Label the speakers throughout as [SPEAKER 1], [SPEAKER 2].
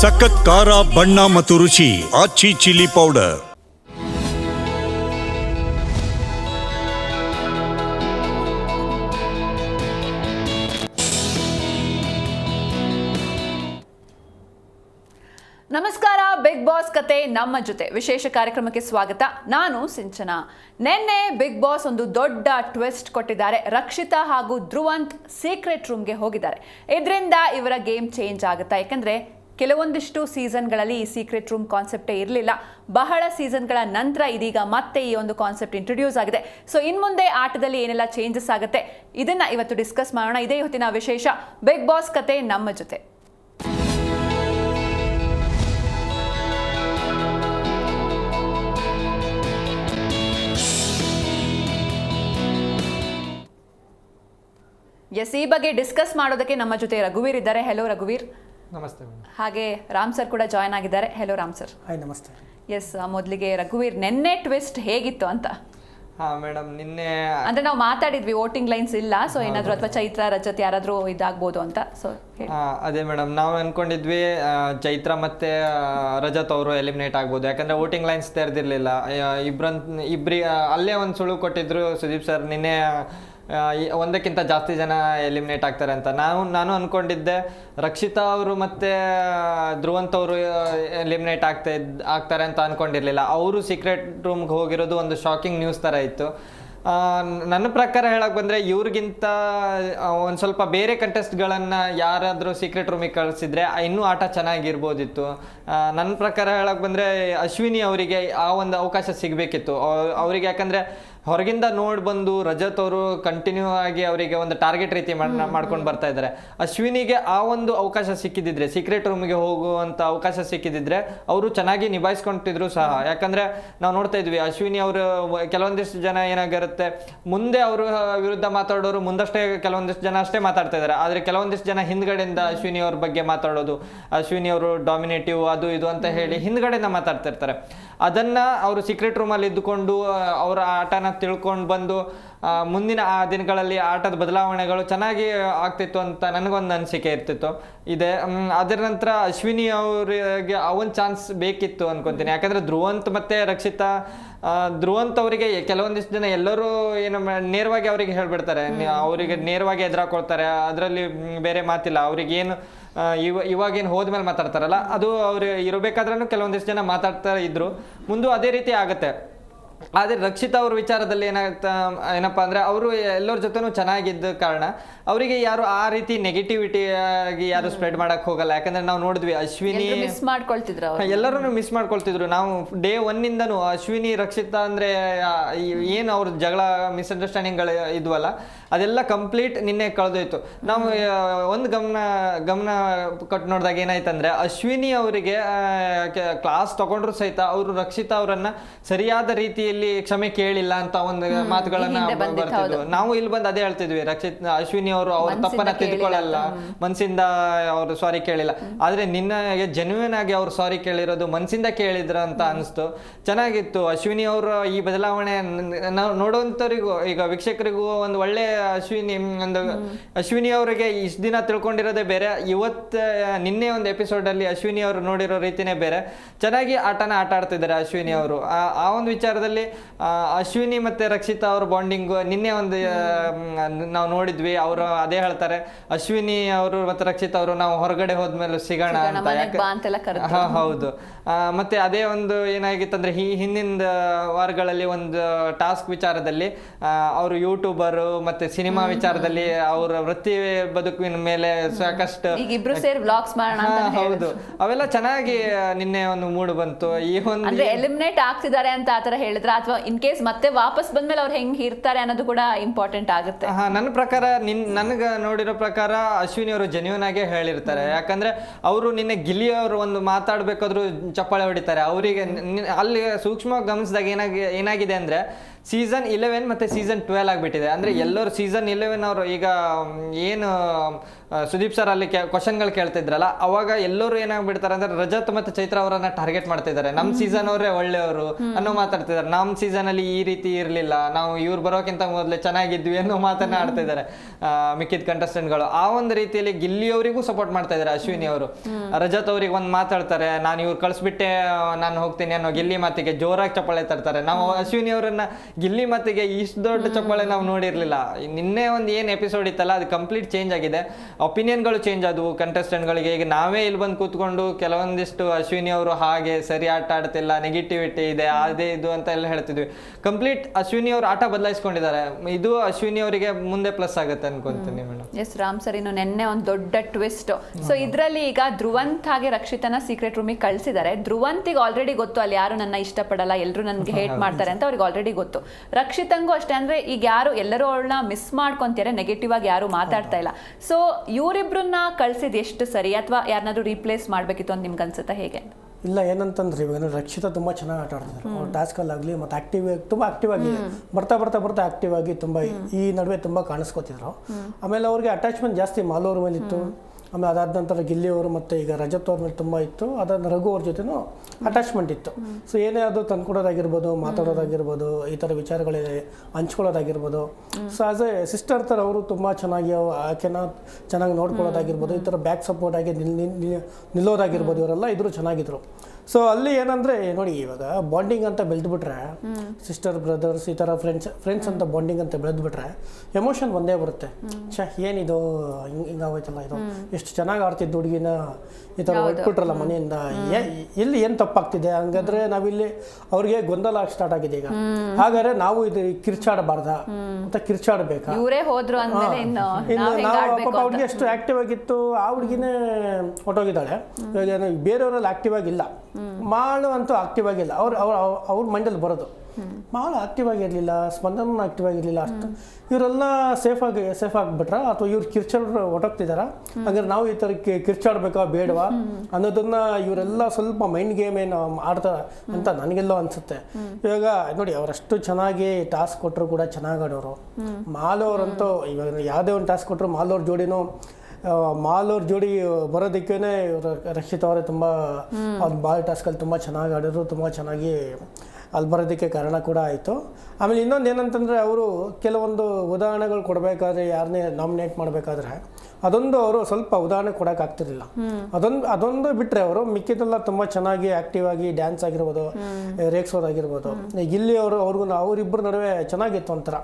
[SPEAKER 1] ಸಖತ್ ಖಾರ, ಬಣ್ಣ ಮತ್ತು ರುಚಿ, ಆಚಿ ಚಿಲ್ಲಿ ಪೌಡರ್.
[SPEAKER 2] ನಮಸ್ಕಾರ ಬಿಗ್ ಬಾಸ್ ಕತೆ ನಮ್ಮ ಜೊತೆ. ವಿಶೇಷ ಕಾರ್ಯಕ್ರಮಕ್ಕೆ ಸ್ವಾಗತ. ನಾನು ಸಿಂಚನ. ನಿನ್ನೆ ಬಿಗ್ ಬಾಸ್ ಒಂದು ದೊಡ್ಡ ಟ್ವಿಸ್ಟ್ ಕೊಟ್ಟಿದ್ದಾರೆ. ರಕ್ಷಿತಾ ಹಾಗೂ ಧ್ರುವಂತ್ ಸೀಕ್ರೆಟ್ ರೂಮ್ಗೆ ಹೋಗಿದ್ದಾರೆ. ಇದರಿಂದ ಇವರ ಗೇಮ್ ಚೇಂಜ್ ಆಗುತ್ತಾ? ಯಾಕಂದ್ರೆ ಕೆಲವೊಂದಿಷ್ಟು ಸೀಸನ್ಗಳಲ್ಲಿ ಈ ಸೀಕ್ರೆಟ್ ರೂಮ್ ಕಾನ್ಸೆಪ್ಟೇ ಇರಲಿಲ್ಲ. ಬಹಳ ಸೀಸನ್ಗಳ ನಂತರ ಇದೀಗ ಮತ್ತೆ ಈ ಒಂದು ಕಾನ್ಸೆಪ್ಟ್ ಇಂಟ್ರೊಡ್ಯೂಸ್ ಆಗಿದೆ. ಸೊ ಇನ್ ಮುಂದೆ ಆಟದಲ್ಲಿ ಏನೆಲ್ಲ ಚೇಂಜಸ್ ಆಗುತ್ತೆ? ಇದನ್ನ ಇವತ್ತು ಡಿಸ್ಕಸ್ ಮಾಡೋಣ. ಇದೇ ಹೊತ್ತಿನ ವಿಶೇಷ. ಬಿಗ್ ಬಾಸ್ ಕತೆ ನಮ್ಮ ಜೊತೆ. ಎಸ್ ಈ ಬಗ್ಗೆ ಡಿಸ್ಕಸ್ ಮಾಡೋದಕ್ಕೆ ನಮ್ಮ ಜೊತೆ ರಘುವೀರ್ ಇದ್ದಾರೆ. ಹೆಲೋ ರಘುವೀರ್.
[SPEAKER 3] ನಮಸ್ತೆ
[SPEAKER 2] ಹಾಗೆ ರಾಮ್ ಸರ್ ಕೂಡ ಜಾಯ್ನ್ ಆಗಿದ್ದಾರೆ. Hello Ram sir.
[SPEAKER 4] ಹಾಯ್ ನಮಸ್ತೆ.
[SPEAKER 2] ಎಸ್ ಮೊದಲಿಗೆ ರಘುವೀರ್ ನಿನ್ನೆ ಟ್ವಿಸ್ಟ್ ಹೇಗಿತ್ತು ಅಂತ?
[SPEAKER 3] ಹಾ ಮೇಡಮ್ ನಿನ್ನೆ
[SPEAKER 2] ಅಂದ್ರೆ ನಾವು ಮಾತಾಡಿದ್ವಿ ವೋಟಿಂಗ್ ಲೈನ್ಸ್ ಇಲ್ಲ ಸೊ ಏನಾದ್ರು ಅಥವಾ ಚೈತ್ರ ರಜತ್ ಯಾರಾದ್ರೂ ಇದಾಗ್ಬೋದು ಅಂತ ಸೊ
[SPEAKER 3] ಆ, ಅದೇ ಮೇಡಮ್ ನಾವು ಅನ್ಕೊಂಡಿದ್ವಿ ಆ, ಚೈತ್ರ ಮತ್ತೆ ಆ, ರಜತ್ ಅವರು ಎಲಿಮಿನೇಟ್ ಆಗ್ಬೋದು. ಯಾಕಂದ್ರೆ ವೋಟಿಂಗ್ ಲೈನ್ಸ್ ತೆರೆದಿರ್ಲಿಲ್ಲ. ಇಬ್ರನ್ ಇಬ್ರಿ ಆ, ಅಲ್ಲೇ ಒಂದು ಸುಳು ಕೊಟ್ಟಿದ್ರು ಸುದೀಪ್ ಸರ್ ನಿನ್ನೆ ಒಂದಕ್ಕಿಂತ ಜಾಸ್ತಿ ಜನ ಎಲಿಮಿನೇಟ್ ಆಗ್ತಾರೆ ಅಂತ. ನಾನು ನಾನು ಅಂದ್ಕೊಂಡಿದ್ದೆ ರಕ್ಷಿತಾ ಅವರು ಮತ್ತು ಧ್ರುವಂತ ಅವರು ಎಲಿಮಿನೇಟ್ ಆಗ್ತಾ ಇದ್, ಆಗ್ತಾರೆ ಅಂತ ಅಂದ್ಕೊಂಡಿರಲಿಲ್ಲ ಅವರು ಸೀಕ್ರೆಟ್ ರೂಮ್ಗೆ ಹೋಗಿರೋದು ಒಂದು ಶಾಕಿಂಗ್ ನ್ಯೂಸ್ ಥರ ಇತ್ತು. ನನ್ನ ಪ್ರಕಾರ ಹೇಳಕ್ಕೆ ಬಂದರೆ ಇವ್ರಿಗಿಂತ ಒಂದು ಸ್ವಲ್ಪ ಬೇರೆ ಕಂಟೆಸ್ಟ್ಗಳನ್ನು ಯಾರಾದರೂ ಸೀಕ್ರೆಟ್ ರೂಮಿಗೆ ಕಳಿಸಿದ್ರೆ ಇನ್ನೂ ಆಟ ಚೆನ್ನಾಗಿರ್ಬೋದಿತ್ತು. ನನ್ನ ಪ್ರಕಾರ ಹೇಳಕ್ಕೆ ಬಂದರೆ ಅಶ್ವಿನಿ ಅವರಿಗೆ ಆ ಒಂದು ಅವಕಾಶ ಸಿಗಬೇಕಿತ್ತು. ಅವರಿಗೆ ಯಾಕಂದ್ರೆ ಹೊರಗಿಂದ ನೋಡಿ ಬಂದು ರಜತ್ ಅವರು ಕಂಟಿನ್ಯೂ ಆಗಿ ಅವರಿಗೆ ಒಂದು ಟಾರ್ಗೆಟ್ ರೀತಿ ಮಾಡ್ಕೊಂಡು ಬರ್ತಾ ಇದ್ದಾರೆ ಅಶ್ವಿನಿಗೆ ಆ ಒಂದು ಅವಕಾಶ ಸಿಕ್ಕಿದಿದ್ರೆ ಸೀಕ್ರೆಟ್ ರೂಮ್ಗೆ ಹೋಗುವಂತ ಅವಕಾಶ ಸಿಕ್ಕಿದಿದ್ರೆ ಅವರು ಚೆನ್ನಾಗಿ ನಿಭಾಯಿಸ್ಕೊಂಡಿದ್ರು ಸಹ. ಯಾಕಂದ್ರೆ ನಾವು ನೋಡ್ತಾ ಇದ್ವಿ ಅಶ್ವಿನಿ ಅವರು ಕೆಲವೊಂದಿಷ್ಟು ಜನ ಏನಾಗಿರುತ್ತೆ ಮುಂದೆ ಅವರು ವಿರುದ್ಧ ಮಾತಾಡೋರು ಮುಂದಷ್ಟೇ ಕೆಲವೊಂದಿಷ್ಟು ಜನ ಅಷ್ಟೇ ಮಾತಾಡ್ತಾ ಇದ್ದಾರೆ ಆದ್ರೆ ಕೆಲವೊಂದಿಷ್ಟು ಜನ ಹಿಂದ್ಗಡೆಯಿಂದ ಅಶ್ವಿನಿ ಅವ್ರ ಬಗ್ಗೆ ಮಾತಾಡೋದು ಅಶ್ವಿನಿ ಅವರು ಡಾಮಿನೇಟಿವ್ ಅದು ಇದು ಅಂತ ಹೇಳಿ ಹಿಂದ್ಗಡೆಯಿಂದ ಮಾತಾಡ್ತಿರ್ತಾರೆ ಅದನ್ನ ಅವರು ಸೀಕ್ರೆಟ್ ರೂಮಲ್ಲಿ ಇದ್ದುಕೊಂಡು ಅವರ ಆಟನ ತಿಳ್ಕೊಂಡು ಬಂದು ಮುಂದಿನ ಆ ದಿನಗಳಲ್ಲಿ ಆಟದ ಬದಲಾವಣೆಗಳು ಚೆನ್ನಾಗಿ ಆಗ್ತಿತ್ತು ಅಂತ ನನಗೊಂದು ಅನಿಸಿಕೆ ಇರ್ತಿತ್ತು. ಇದೆ ಅದರ ನಂತರ ಅಶ್ವಿನಿ ಅವರಿಗೆ ಒಂದು ಚಾನ್ಸ್ ಬೇಕಿತ್ತು ಅನ್ಕೊತೀನಿ. ಯಾಕಂದ್ರೆ ಧ್ರುವಂತ್ ಮತ್ತೆ ರಕ್ಷಿತಾ ಧ್ರುವಂತ್ ಅವರಿಗೆ ಕೆಲವೊಂದಿಷ್ಟು ಜನ ಎಲ್ಲರೂ ಏನು ನೇರವಾಗಿ ಅವರಿಗೆ ಹೇಳ್ಬಿಡ್ತಾರೆ. ಅವರಿಗೆ ನೇರವಾಗಿ ಎದುರಾಕೊಳ್ತಾರೆ. ಅದರಲ್ಲಿ ಬೇರೆ ಮಾತಿಲ್ಲ. ಅವ್ರಿಗೇನು ಇವ ಇವಾಗೇನು ಹೋದ್ಮೇಲೆ ಮಾತಾಡ್ತಾರಲ್ಲ ಅದು ಅವ್ರು ಇರಬೇಕಾದ್ರೂ ಕೆಲವೊಂದಿಷ್ಟು ಜನ ಮಾತಾಡ್ತಾ ಇದ್ರು. ಮುಂದೆ ಅದೇ ರೀತಿ ಆಗುತ್ತೆ. ಆದರೆ ರಕ್ಷಿತಾ ಅವ್ರ ವಿಚಾರದಲ್ಲಿ ಏನಾಗುತ್ತಾ ಏನಪ್ಪಾ ಅಂದ್ರೆ ಅವರು ಎಲ್ಲರ ಜೊತೆನೂ ಚೆನ್ನಾಗಿದ್ದ ಕಾರಣ ಅವರಿಗೆ ಯಾರು ಆ ರೀತಿ ನೆಗೆಟಿವಿಟಿ ಆಗಿ ಯಾರು ಸ್ಪ್ರೆಡ್ ಮಾಡಕ್ ಹೋಗಲ್ಲ. ಯಾಕಂದ್ರೆ ನಾವು ನೋಡಿದ್ವಿ ಅಶ್ವಿನಿ
[SPEAKER 2] ಮಿಸ್ ಮಾಡ್ಕೊಳ್ತಿದ್ರು
[SPEAKER 3] ಎಲ್ಲರೂ ಮಿಸ್ ಮಾಡ್ಕೊಳ್ತಿದ್ರು. ನಾವು ಡೇ ಒನ್ನಿಂದನೂ ಅಶ್ವಿನಿ ರಕ್ಷಿತಾ ಅಂದ್ರೆ ಏನು ಅವ್ರ ಜಗಳ ಮಿಸ್ಅಂಡರ್ಸ್ಟ್ಯಾಂಡಿಂಗ್ಗಳು ಇದ್ವಲ್ಲ ಅದೆಲ್ಲ ಕಂಪ್ಲೀಟ್ ನಿನ್ನೆ ಕಳೆದೋಯ್ತು. ನಾವು ಒಂದು ಗಮನ ಗಮನ ಕೊಟ್ಟು ನೋಡಿದಾಗ ಏನಾಯ್ತಂದ್ರೆ ಅಶ್ವಿನಿ ಅವರಿಗೆ ಕ್ಲಾಸ್ ತಗೊಂಡ್ರು ಸಹಿತ ಅವರು ರಕ್ಷಿತಾ ಅವರನ್ನ ಸರಿಯಾದ ರೀತಿಯಲ್ಲಿ ಕ್ಷಮೆ ಕೇಳಿಲ್ಲ ಅಂತ ಒಂದು ಮಾತುಗಳನ್ನ ಬರ್ತಿದ್ವು. ನಾವು ಇಲ್ಲಿ ಬಂದು ಅದೇ ಹೇಳ್ತಿದ್ವಿ ರಕ್ಷಿತ್ ಅಶ್ವಿನಿ ಅವರು ಅವ್ರ ತಪ್ಪನ್ನ ತಿದ್ಕೊಳ್ಳಲ್ಲ ಮನ್ಸಿಂದ ಅವರು ಸಾರಿ ಕೇಳಿಲ್ಲ. ಆದ್ರೆ ನಿನ್ನ ಜೆನ್ಯೂನ್ ಆಗಿ ಅವ್ರು ಸಾರಿ ಕೇಳಿರೋದು ಮನ್ಸಿಂದ ಕೇಳಿದ್ರ ಅಂತ ಅನಿಸ್ತು. ಚೆನ್ನಾಗಿತ್ತು. ಅಶ್ವಿನಿ ಅವರ ಈ ಬದಲಾವಣೆ ನಾವು ನೋಡುವಂತರಿಗೂ ಈಗ ವೀಕ್ಷಕರಿಗೂ ಒಂದು ಒಳ್ಳೆ ಅಶ್ವಿನಿ ಒಂದು ಅಶ್ವಿನಿ ಅವರಿಗೆ ಇಷ್ಟು ದಿನ ತಿಳ್ಕೊಂಡಿರೋದೇ ಬೇರೆ. ಇವತ್ತು ನಿನ್ನೆ ಒಂದು ಎಪಿಸೋಡ್ ಅಲ್ಲಿ ಅಶ್ವಿನಿ ಅವರು ನೋಡಿರೋ ರೀತಿನೇ ಬೇರೆ. ಚೆನ್ನಾಗಿ ಆಟನ ಆಟ ಆಡ್ತಿದ್ದಾರೆ ಅಶ್ವಿನಿ ಅವರು. ಆ- ಆ ಒಂದು ವಿಚಾರದಲ್ಲಿ ಆ, ಅಶ್ವಿನಿ ಮತ್ತೆ ರಕ್ಷಿತಾ ಅವ್ರ ಬಾಂಡಿಂಗ್ ನಿನ್ನೆ ಒಂದು ನಾವು ನೋಡಿದ್ವಿ ಅವರು ಅದೇ ಹೇಳ್ತಾರೆ ಅಶ್ವಿನಿ ಅವರು ಮತ್ತೆ ರಕ್ಷಿತಾ ಅವರು ನಾವು ಹೊರಗಡೆ ಹೋದ್ಮೇಲೆ ಸಿಗೋಣ ಅಂತ ಹೌದು. ಮತ್ತೆ ಅದೇ ಒಂದು ಏನಾಗಿತ್ತಂದ್ರೆ ಈ ಹಿಂದಿನ ವಾರಗಳಲ್ಲಿ ಒಂದು ಟಾಸ್ಕ್ ವಿಚಾರದಲ್ಲಿ ಅವರು ಯೂಟ್ಯೂಬರು ಮತ್ತೆ ಸಿನಿಮಾ ವಿಚಾರದಲ್ಲಿ ಅವರ ವೃತ್ತಿ ಬದುಕಿನ ಮೇಲೆ ಸಾಕಷ್ಟು
[SPEAKER 2] ಈಗ ಇಬ್ರು ಸೇರಿ ವ್ಲಾಗ್ಸ್ ಮಾಡೋಣ
[SPEAKER 3] ಹಾ,
[SPEAKER 2] ಅಂತ
[SPEAKER 3] ಹೌದು. ಅವೆಲ್ಲ ಚೆನ್ನಾಗಿ ನಿನ್ನೆ ಒಂದು ಮೂಡ್ ಬಂತು. ಈ ಒಂದು
[SPEAKER 2] ಎಲಿಮಿನೇಟ್ ಆಗ್ತಿದ್ದಾರೆ ಅಂತ ಆತರ ಹೇಳಿದ್ರೆ? ಅಥವಾ ಇನ್ ಕೇಸ್ ಮತ್ತೆ ವಾಪಸ್ ಬಂದ್ಮೇಲೆ ಅವ್ರು ಹೆಂಗ್ ಇರ್ತಾರೆ ಅನ್ನೋದು ಕೂಡ ಇಂಪಾರ್ಟೆಂಟ್ ಆಗುತ್ತೆ.
[SPEAKER 3] ಹಾ ನನ್ನ ಪ್ರಕಾರ ನಿನ್ ನನಗ ನೋಡಿರೋ ಪ್ರಕಾರ ಅಶ್ವಿನಿ ಅವರು ಜೆನ್ಯೂನ್ ಆಗೇ ಹೇಳಿರ್ತಾರೆ. ಯಾಕಂದ್ರೆ ಅವರು ನಿನ್ನೆ ಗಿಲ್ಲಿ ಅವರು ಒಂದು ಮಾತಾಡ್ಬೇಕಾದ್ರೂ ಚಪ್ಪಾಳೆ ಹೊಡಿತಾರೆ. ಅವರಿಗೆ ಅಲ್ಲಿ ಸೂಕ್ಷ್ಮ ಗಮನಿಸಿದಾಗ ಏನಾಗಿ, ಏನಾಗಿದೆ ಅಂದ್ರೆ ಸೀಸನ್ ಇಲೆವೆನ್ ಮತ್ತೆ ಸೀಸನ್ ಟ್ವೆಲ್ ಆಗಿಬಿಟ್ಟಿದೆ. ಅಂದ್ರೆ ಎಲ್ಲರೂ ಸೀಸನ್ ಇಲೆವೆನ್ ಅವರು ಈಗ ಏನು ಸುದೀಪ್ ಸರ್ ಅಲ್ಲಿ ಕ್ವಶನ್ಗಳು ಕೇಳ್ತಿದ್ರಲ್ಲ ಅವಾಗ ಎಲ್ಲರೂ ಏನಾಗ್ಬಿಡ್ತಾರೆ ಅಂದ್ರೆ ರಜತ್ ಮತ್ತೆ ಚೈತ್ರ ಅವರನ್ನ ಟಾರ್ಗೆಟ್ ಮಾಡ್ತಿದ್ದಾರೆ. ನಮ್ಮ ಸೀಸನ್ ಅವರೇ ಒಳ್ಳೆಯವರು ಅನ್ನೋ ಮಾತಾಡ್ತಿದ್ದಾರೆ. ನಮ್ಮ ಸೀಸನ್ ಅಲ್ಲಿ ಈ ರೀತಿ ಇರಲಿಲ್ಲ ನಾವು ಇವ್ರು ಬರೋಕ್ಕಿಂತ ಮೊದಲೇ ಚೆನ್ನಾಗಿದ್ವಿ ಅನ್ನೋ ಮಾತನ್ನ ಆಡ್ತಿದ್ದಾರೆ ಆ, ಮಿಕ್ಕಿದ ಕಂಟೆಸ್ಟೆಂಟ್ಗಳು ಆ ಒಂದು ರೀತಿಯಲ್ಲಿ ಗಿಲ್ಲಿ ಅವರಿಗೂ ಸಪೋರ್ಟ್ ಮಾಡ್ತಾ ಇದ್ದಾರೆ ಅಶ್ವಿನಿ ಅವರು ರಜತ್ ಅವ್ರಿಗೆ ಒಂದು ಮಾತಾಡ್ತಾರೆ ನಾನು ಇವ್ರು ಕಳಿಸ್ಬಿಟ್ಟೆ ನಾನು ಹೋಗ್ತೀನಿ ಅನ್ನೋ ಗಿಲ್ಲಿ ಮಾತಿಗೆ ಜೋರಾಗಿ ಚಪ್ಪಾಳೆ ತರ್ತಾರೆ. ನಾವು ಅಶ್ವಿನಿ ಅವರನ್ನ ಗಿಲ್ಲಿ ಮಾತಿಗೆ ಇಷ್ಟು ದೊಡ್ಡ ಚಪ್ಪಾಳೆ ನಾವು ನೋಡಿರ್ಲಿಲ್ಲ. ನಿನ್ನೆ ಒಂದು ಏನು ಎಪಿಸೋಡ್ ಇತ್ತಲ್ಲ ಅದು ಕಂಪ್ಲೀಟ್ ಚೇಂಜ್ ಆಗಿದೆ. ಒಪಿನಿಯನ್ಗಳು ಚೇಂಜ್ ಆದವು ಕಂಟೆಸ್ಟೆಂಟ್ಗಳಿಗೆ ಈಗ ನಾವೇ ಇಲ್ಲಿ ಬಂದು ಕೂತ್ಕೊಂಡು ಕೆಲವೊಂದಿಷ್ಟು ಅಶ್ವಿನಿ ಅವರು ಹಾಗೆ ಸರಿ ಆಟ ಆಡ್ತಿಲ್ಲ ನೆಗೆಟಿವಿಟಿ ಇದೆ ಅದೇ ಇದು ಅಂತ ಎಲ್ಲ ಹೇಳ್ತಿದ್ವಿ. ಕಂಪ್ಲೀಟ್ ಅಶ್ವಿನಿ ಅವರು ಆಟ ಬದಲಾಯಿಸ್ಕೊಂಡಿದ್ದಾರೆ. ಇದು ಅಶ್ವಿನಿ ಅವರಿಗೆ ಮುಂದೆ ಪ್ಲಸ್ ಆಗುತ್ತೆ ಅನ್ಕೊಂತೀನಿ ಮೇಡಮ್.
[SPEAKER 2] ಎಸ್ ರಾಮ್ ಸರ್ ಇನ್ನು ನೆನ್ನೆ ಒಂದು ದೊಡ್ಡ ಟ್ವಿಸ್ಟ್ ಸೊ ಇದರಲ್ಲಿ ಈಗ ಧ್ರುವಂತ್ ಹಾಗೆ ರಕ್ಷಿತನ ಸೀಕ್ರೆಟ್ ರೂಮಿಗೆ ಕಳಿಸಿದ್ದಾರೆ. ಧ್ರುವಂತಿಗೆ ಆಲ್ರೆಡಿ ಗೊತ್ತು ಅಲ್ಲಿ ಯಾರು ನನ್ನ ಇಷ್ಟಪಡಲ್ಲ ಎಲ್ಲರೂ ನನಗೆ ಹೇಟ್ ಮಾಡ್ತಾರೆ ಅಂತ ಅವ್ರಿಗೆ ಆಲ್ರೆಡಿ ಗೊತ್ತು. ರಕ್ಷಿತಂಗೂ ಅಷ್ಟೇ ಅಂದ್ರೆ ಈಗ ಯಾರು ಎಲ್ಲರೂ ಅವಳನ್ನ ಮಿಸ್ ಮಾಡ್ಕೊಂತಾರೆ ನೆಗೆಟಿವ್ ಆಗಿ ಯಾರು ಮಾತಾಡ್ತಾ ಇಲ್ಲ. ಸೊ ಇವರಿಬ್ರನ್ನ ಕಳ್ಸಿದ್ ಎಷ್ಟು ಸರಿ? ಅಥವಾ ಯಾರನ್ನಾದ್ರೂ ರೀಪ್ಲೇಸ್ ಮಾಡ್ಬೇಕಿತ್ತು ಅಂತ ನಿಮ್ಗೆ ಅನ್ಸುತ್ತೆ ಹೇಗೆ?
[SPEAKER 4] ಇಲ್ಲ ಏನಂತಂದ್ರೆ ಇವಾಗ ರಕ್ಷಿತ ತುಂಬ ಚೆನ್ನಾಗಿ ಆಟ ಅಲ್ಲಿ ಟಾಸ್ಕಲ್ಲಾಗಲಿ ಮತ್ತು ಆಕ್ಟಿವ್ ತುಂಬ ಆಕ್ಟಿವ್ ಆಗಿ ಬರ್ತಾ ಬರ್ತಾ ಬರ್ತಾ ಆಕ್ಟಿವ್ ಆಗಿ ತುಂಬ ಈ ನಡುವೆ ತುಂಬ ಕಾಣಿಸ್ಕೋತಿದ್ರು. ಆಮೇಲೆ ಅವ್ರಿಗೆ ಅಟ್ಯಾಚ್ಮೆಂಟ್ ಜಾಸ್ತಿ ಮಾಲೂರ್ ಮೇಲೆ ಇತ್ತು ಆಮೇಲೆ ಅದಾದ ನಂತರ ಗಿಲ್ಲಿ ಅವರು ಮತ್ತು ಈಗ ರಜತ್ ಅವ್ರ ಮೇಲೆ ತುಂಬ ಇತ್ತು. ಅದಾದ ರಘು ಅವ್ರ ಜೊತೆನೂ ಅಟ್ಯಾಚ್ಮೆಂಟ್ ಇತ್ತು. ಸೊ ಏನೇ ಅದು ತಂದ್ಕೊಡೋದಾಗಿರ್ಬೋದು ಮಾತಾಡೋದಾಗಿರ್ಬೋದು ಈ ಥರ ವಿಚಾರಗಳಿದೆ ಹಂಚ್ಕೊಳ್ಳೋದಾಗಿರ್ಬೋದು. ಸೊ ಆಸ್ ಎ ಸಿಸ್ಟರ್ ಥರ ಅವರು ತುಂಬ ಚೆನ್ನಾಗಿ ಆಕೆನ ಚೆನ್ನಾಗಿ ನೋಡ್ಕೊಳ್ಳೋದಾಗಿರ್ಬೋದು ಈ ಥರ ಬ್ಯಾಕ್ ಸಪೋರ್ಟ್ ಆಗಿ ನಿಲ್- ನಿಲ್ಲೋದಾಗಿರ್ಬೋದು ಇವರೆಲ್ಲ ಇದ್ರು ಚೆನ್ನಾಗಿದ್ರು. ಸೊ ಅಲ್ಲಿ ಏನಂದ್ರೆ ನೋಡಿ ಇವಾಗ ಬಾಂಡಿಂಗ್ ಅಂತ ಬೆಳೆದ್ಬಿಟ್ರೆ ಸಿಸ್ಟರ್ ಬ್ರದರ್ಸ್ ಈ ಥರ ಫ್ರೆಂಡ್ಸ್ ಫ್ರೆಂಡ್ಸ್ ಅಂತ ಬಾಂಡಿಂಗ್ ಅಂತ ಬೆಳೆದ್ಬಿಟ್ರೆ ಎಮೋಷನ್ ಒಂದೇ ಬರುತ್ತೆ. ಛೇ ಏನಿದು ಹಿಂಗೆ ಹಿಂಗಾಗೋಯ್ತಲ್ಲ ಇದು. ಎಷ್ಟು ಚೆನ್ನಾಗಿ ಆಡ್ತಿದ್ದು ಹುಡುಗಿನ ಈ ಥರ ಹೊಟ್ಬಿಟ್ರಲ್ಲ ಮನೆಯಿಂದ. ಎಲ್ಲಿ ಏನು ತಪ್ಪಾಗ್ತಿದೆ? ಹಂಗಾದ್ರೆ ನಾವಿಲ್ಲಿ ಅವ್ರಿಗೆ ಗೊಂದಲ ಸ್ಟಾರ್ಟ್ ಆಗಿದೆ ಈಗ. ಹಾಗಾದ್ರೆ ನಾವು ಇದು ಕಿರ್ಚಾಡಬಾರ್ದ ಅಂತ ಕಿರ್ಚಾಡಬೇಕಾ? ಹುಡುಗಿ ಎಷ್ಟು ಆಕ್ಟಿವ್ ಆಗಿತ್ತು ಆ ಹುಡುಗಿನೇ ಹೊಟ್ಟೋಗಿದ್ದಾಳೆ ಬೇರೆಯವರಲ್ಲಿ ಆಕ್ಟಿವ್ ಆಗಿಲ್ಲ. ಮಾಳು ಅಂತೂ ಆಕ್ಟಿವ್ ಆಗಿಲ್ಲ. ಅವ್ರು ಅವ್ರ ಅವ್ರ ಮೈಂಡಲ್ಲಿ ಬರೋದು. ಮಾಳು ಆಕ್ಟಿವ್ ಆಗಿರಲಿಲ್ಲ ಸ್ಪಂದನ ಆಕ್ಟಿವ್ ಆಗಿರಲಿಲ್ಲ ಅಷ್ಟು. ಇವರೆಲ್ಲ ಸೇಫ್ ಆಗಿ ಸೇಫ್ ಆಗಿಬಿಟ್ರ? ಅಥವಾ ಇವ್ರು ಕಿರ್ಚಾಡ್ರು ಹೊಟ್ಟೋಗ್ತಿದಾರ ಹಾಗಾದ್ರೆ ನಾವು ಈ ಥರ ಕಿರ್ಚಾಡ್ಬೇಕಾ, ಬೇಡವಾ? ಅನ್ನೋದನ್ನ ಇವರೆಲ್ಲ ಸ್ವಲ್ಪ ಮೈಂಡ್ ಗೇಮ್ ಏನು ಆಡ್ತಾರ ಅಂತ ನನಗೆಲ್ಲೋ ಅನ್ಸುತ್ತೆ. ಇವಾಗ ನೋಡಿ, ಅವರಷ್ಟು ಚೆನ್ನಾಗಿ ಟಾಸ್ಕ್ ಕೊಟ್ಟರು ಕೂಡ ಚೆನ್ನಾಗಿ ಆಡೋರು. ಮಾಲೋರಂತೂ ಇವಾಗ ಯಾವುದೇ ಒಂದು ಟಾಸ್ಕ್ ಕೊಟ್ಟರು ಮಾಲೋರ್ ಜೋಡಿನೂ ಆ, ಅವ್ರ ಜೋಡಿ ಬರೋದಕ್ಕೇನೆ ರಕ್ಷಿತ ರಕ್ಷಿತ್ ಅವರೇ ತುಂಬ ಅವ್ರ ಬಾಲ್ ಟಾಸ್ಕಲ್ಲಿ ತುಂಬ ಚೆನ್ನಾಗಿ ಆಡಿದ್ರು ತುಂಬ ಚೆನ್ನಾಗಿ ಅಲ್ಲಿ ಬರೋದಕ್ಕೆ ಕಾರಣ ಕೂಡ ಆಯಿತು. ಆಮೇಲೆ ಇನ್ನೊಂದು ಏನಂತಂದರೆ ಅವರು ಕೆಲವೊಂದು ಉದಾಹರಣೆಗಳು ಕೊಡಬೇಕಾದ್ರೆ ಯಾರನ್ನೇ ನಾಮಿನೇಟ್ ಮಾಡಬೇಕಾದ್ರೆ ಅದೊಂದು ಅವರು ಸ್ವಲ್ಪ ಉದಾಹರಣೆ ಕೊಡೋಕ್ಕಾಗ್ತಿರ್ಲಿಲ್ಲ ಅದೊಂದು ಅದೊಂದು ಬಿಟ್ಟರೆ ಅವರು ಮಿಕ್ಕಿದೆಲ್ಲ ತುಂಬ ಚೆನ್ನಾಗಿ ಆಕ್ಟಿವ್ ಆಗಿ ಡ್ಯಾನ್ಸ್ ಆಗಿರ್ಬೋದು ರೇಗಿಸೋದಾಗಿರ್ಬೋದು ಇಲ್ಲಿ ಅವರು ಅವ್ರಿಗೂ ಅವರಿಬ್ಬರ ನಡುವೆ ಚೆನ್ನಾಗಿತ್ತು ಒಂಥರ.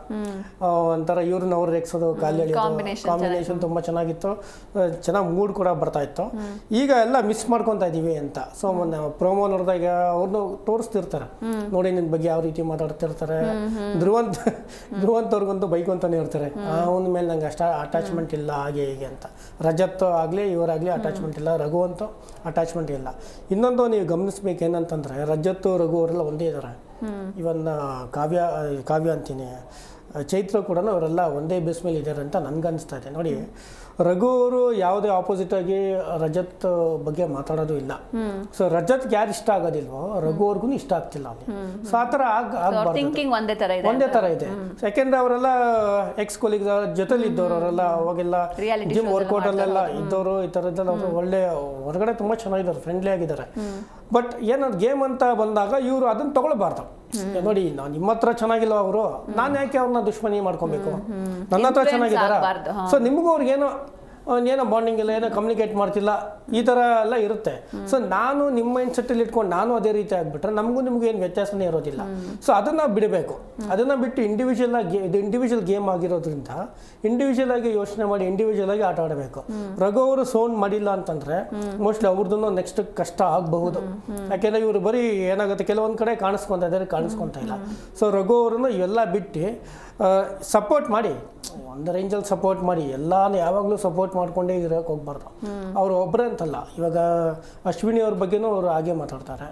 [SPEAKER 4] ಒಂಥರ ಇವ್ರನ್ನ ಅವ್ರು ರೇಗಿಸೋದು ಕಾಲು ಎಳೆಯೋದು ಕಾಂಬಿನೇಷನ್ ತುಂಬ ಚೆನ್ನಾಗಿತ್ತು. ಚೆನ್ನಾಗಿ ಮೂಡ್ ಕೂಡ ಬರ್ತಾ ಇತ್ತು. ಈಗ ಎಲ್ಲ ಮಿಸ್ ಮಾಡ್ಕೊತಾ ಇದೀವಿ ಅಂತ. ಸೊ ಮೊನ್ನೆ ಪ್ರೋಮೋ ನೋಡಿದಾಗ ಅವ್ರನ್ನೂ ತೋರಿಸ್ತಿರ್ತಾರೆ. ನೋಡಿ ನಿನ್ ಬಗ್ಗೆ ಯಾವ ರೀತಿ ಮಾತಾಡ್ತಿರ್ತಾರೆ. ಧ್ರುವಂತ ಧ್ರುವಂತವ್ರಿಗಂತೂ ಬೈಕ್ ಅಂತಾನೆ ಇರ್ತಾರೆ ಅವನ ಮೇಲೆ ನಂಗೆ ಅಷ್ಟ ಅಟ್ಯಾಚ್ಮೆಂಟ್ ಇಲ್ಲ ಹಾಗೆ ಹೀಗೆ ಅಂತ. ರಜತ್ ಆಗಲಿ ಇವರಾಗಲಿ ಅಟ್ಯಾಚ್ಮೆಂಟ್ ಇಲ್ಲ ರಘು ಅಂತೂ ಅಟ್ಯಾಚ್ಮೆಂಟ್ ಇಲ್ಲ. ಇನ್ನೊಂದು ನೀವು ಗಮನಿಸ್ಬೇಕು ಏನಂತಂದ್ರೆ ರಜತ್ ರಘು ಅವರೆಲ್ಲ ಒಂದೇ ಇದ್ದಾರೆ ಇವನ್ನ ಕಾವ್ಯ ಕಾವ್ಯ ಅಂತೀನಿ. ಚೈತ್ರ ಕೂಡ ಅವರೆಲ್ಲ ಒಂದೇ ಬೇಸ್ ಮೇಲೆ ಇದ್ದಾರೆ ಅಂತ ನನಗನ್ನಿಸ್ತಾ ಇದೆ. ನೋಡಿ ರಘು ಅವರು ಯಾವುದೇ ಆಪೋಸಿಟ್ ಆಗಿ ರಜತ್ ಬಗ್ಗೆ ಮಾತಾಡೋದು ಇಲ್ಲ. ಸೊ ರಜತ್ಗೆ ಯಾರು ಇಷ್ಟ ಆಗೋದಿಲ್ವೋ ರಘು ಅವ್ರಿಗೂ ಇಷ್ಟ ಆಗ್ತಿಲ್ಲ ಅಲ್ಲಿ ಸೊ ಆ ಥರ ಆಗ
[SPEAKER 2] ಒಂದೇ ತರ ಇದೆ
[SPEAKER 4] ಒಂದೇ ತರ ಇದೆ. ಯಾಕೆಂದ್ರೆ ಅವರೆಲ್ಲ ಎಕ್ಸ್ ಕೊಲೀಗ್ ಜೊತೆಲಿ ಇದ್ದವರು ಅವರೆಲ್ಲ ಅವಾಗೆಲ್ಲ ಜಿಮ್ ವರ್ಕೌಟ್ ಅಲ್ಲೆಲ್ಲ ಇದ್ದವರು ಈ ಥರದ್ದೆಲ್ಲ ಅವರು ಒಳ್ಳೆ ಹೊರಗಡೆ ತುಂಬಾ ಚೆನ್ನಾಗಿದ್ದಾರೆ ಫ್ರೆಂಡ್ಲಿ ಆಗಿದ್ದಾರೆ. ಬಟ್ ಏನದು ಗೇಮ್ ಅಂತ ಬಂದಾಗ ಇವರು ಅದನ್ನ ತಗೊಳ್ಬಾರ್ದು. ನೋಡಿ ನಾನು ನಿಮ್ಮ ಹತ್ರ ಚೆನ್ನಾಗಿಲ್ಲ ಅವರು. ನಾನು ಯಾಕೆ ಅವ್ರನ್ನ ದುಶ್ಮನಿ ಮಾಡ್ಕೊಬೇಕು? ನನ್ನ ಹತ್ರ ಚೆನ್ನಾಗಿದ್ದಾರ. ಸೊ ನಿಮಗೂ ಅವ್ರಿಗೇನೋ ಏನೋ ಬಾಂಡಿಂಗ್ ಇಲ್ಲ ಏನೋ ಕಮ್ಯುನಿಕೇಟ್ ಮಾಡ್ತಿಲ್ಲ, ಈ ಥರ ಎಲ್ಲ ಇರುತ್ತೆ. ಸೊ ನಾನು ನಿಮ್ಮ ಮೈಂಡ್ ಸೆಟ್ಟಲ್ಲಿ ಇಟ್ಕೊಂಡು ನಾನು ಅದೇ ರೀತಿ ಆಗಿಬಿಟ್ರೆ ನಮಗೂ ನಿಮಗೂ ಏನು ವ್ಯತ್ಯಾಸನೇ ಇರೋದಿಲ್ಲ. ಸೊ ಅದನ್ನು ಬಿಡಬೇಕು. ಅದನ್ನು ಬಿಟ್ಟು ಇಂಡಿವಿಜುವಲ್ ಆಗಿ, ಇದು ಇಂಡಿವಿಜುವಲ್ ಗೇಮ್ ಆಗಿರೋದ್ರಿಂದ ಇಂಡಿವಿಜುವಲ್ ಆಗಿ ಯೋಚನೆ ಮಾಡಿ ಇಂಡಿವಿಜುವಲ್ ಆಗಿ ಆಟ ಆಡಬೇಕು. ರಘು ಅವರು ಸೋನ್ ಮಾಡಿಲ್ಲ ಅಂತಂದ್ರೆ ಮೋಸ್ಟ್ಲಿ ಅವ್ರದ್ದು ನೆಕ್ಸ್ಟ್ ಕಷ್ಟ ಆಗಬಹುದು. ಯಾಕೆಂದರೆ ಇವರು ಬರೀ ಏನಾಗುತ್ತೆ, ಕೆಲವೊಂದು ಕಡೆ ಕಾಣಿಸ್ಕೊಂತ ಇದ್ದಾರೆ, ಕಾಣಿಸ್ಕೊಂತ ಇಲ್ಲ. ಸೊ ರಘು ಅವರನ್ನು ಎಲ್ಲ ಬಿಟ್ಟು ಸಪೋರ್ಟ್ ಮಾಡಿ. ಒಂದು ರೇಂಜಲ್ಲಿ ಸಪೋರ್ಟ್ ಮಾಡಿ. ಎಲ್ಲಾನು ಯಾವಾಗಲೂ ಸಪೋರ್ಟ್ ಮಾಡ್ಕೊಂಡೇ ಇರೋಕೆ ಹೋಗ್ಬಾರ್ದು. ಅವ್ರು ಒಬ್ಬರೇ ಅಂತಲ್ಲ. ಇವಾಗ ಅಶ್ವಿನಿ ಅವ್ರ ಬಗ್ಗೆನೂ ಅವರು ಹಾಗೆ ಮಾತಾಡ್ತಾರೆ.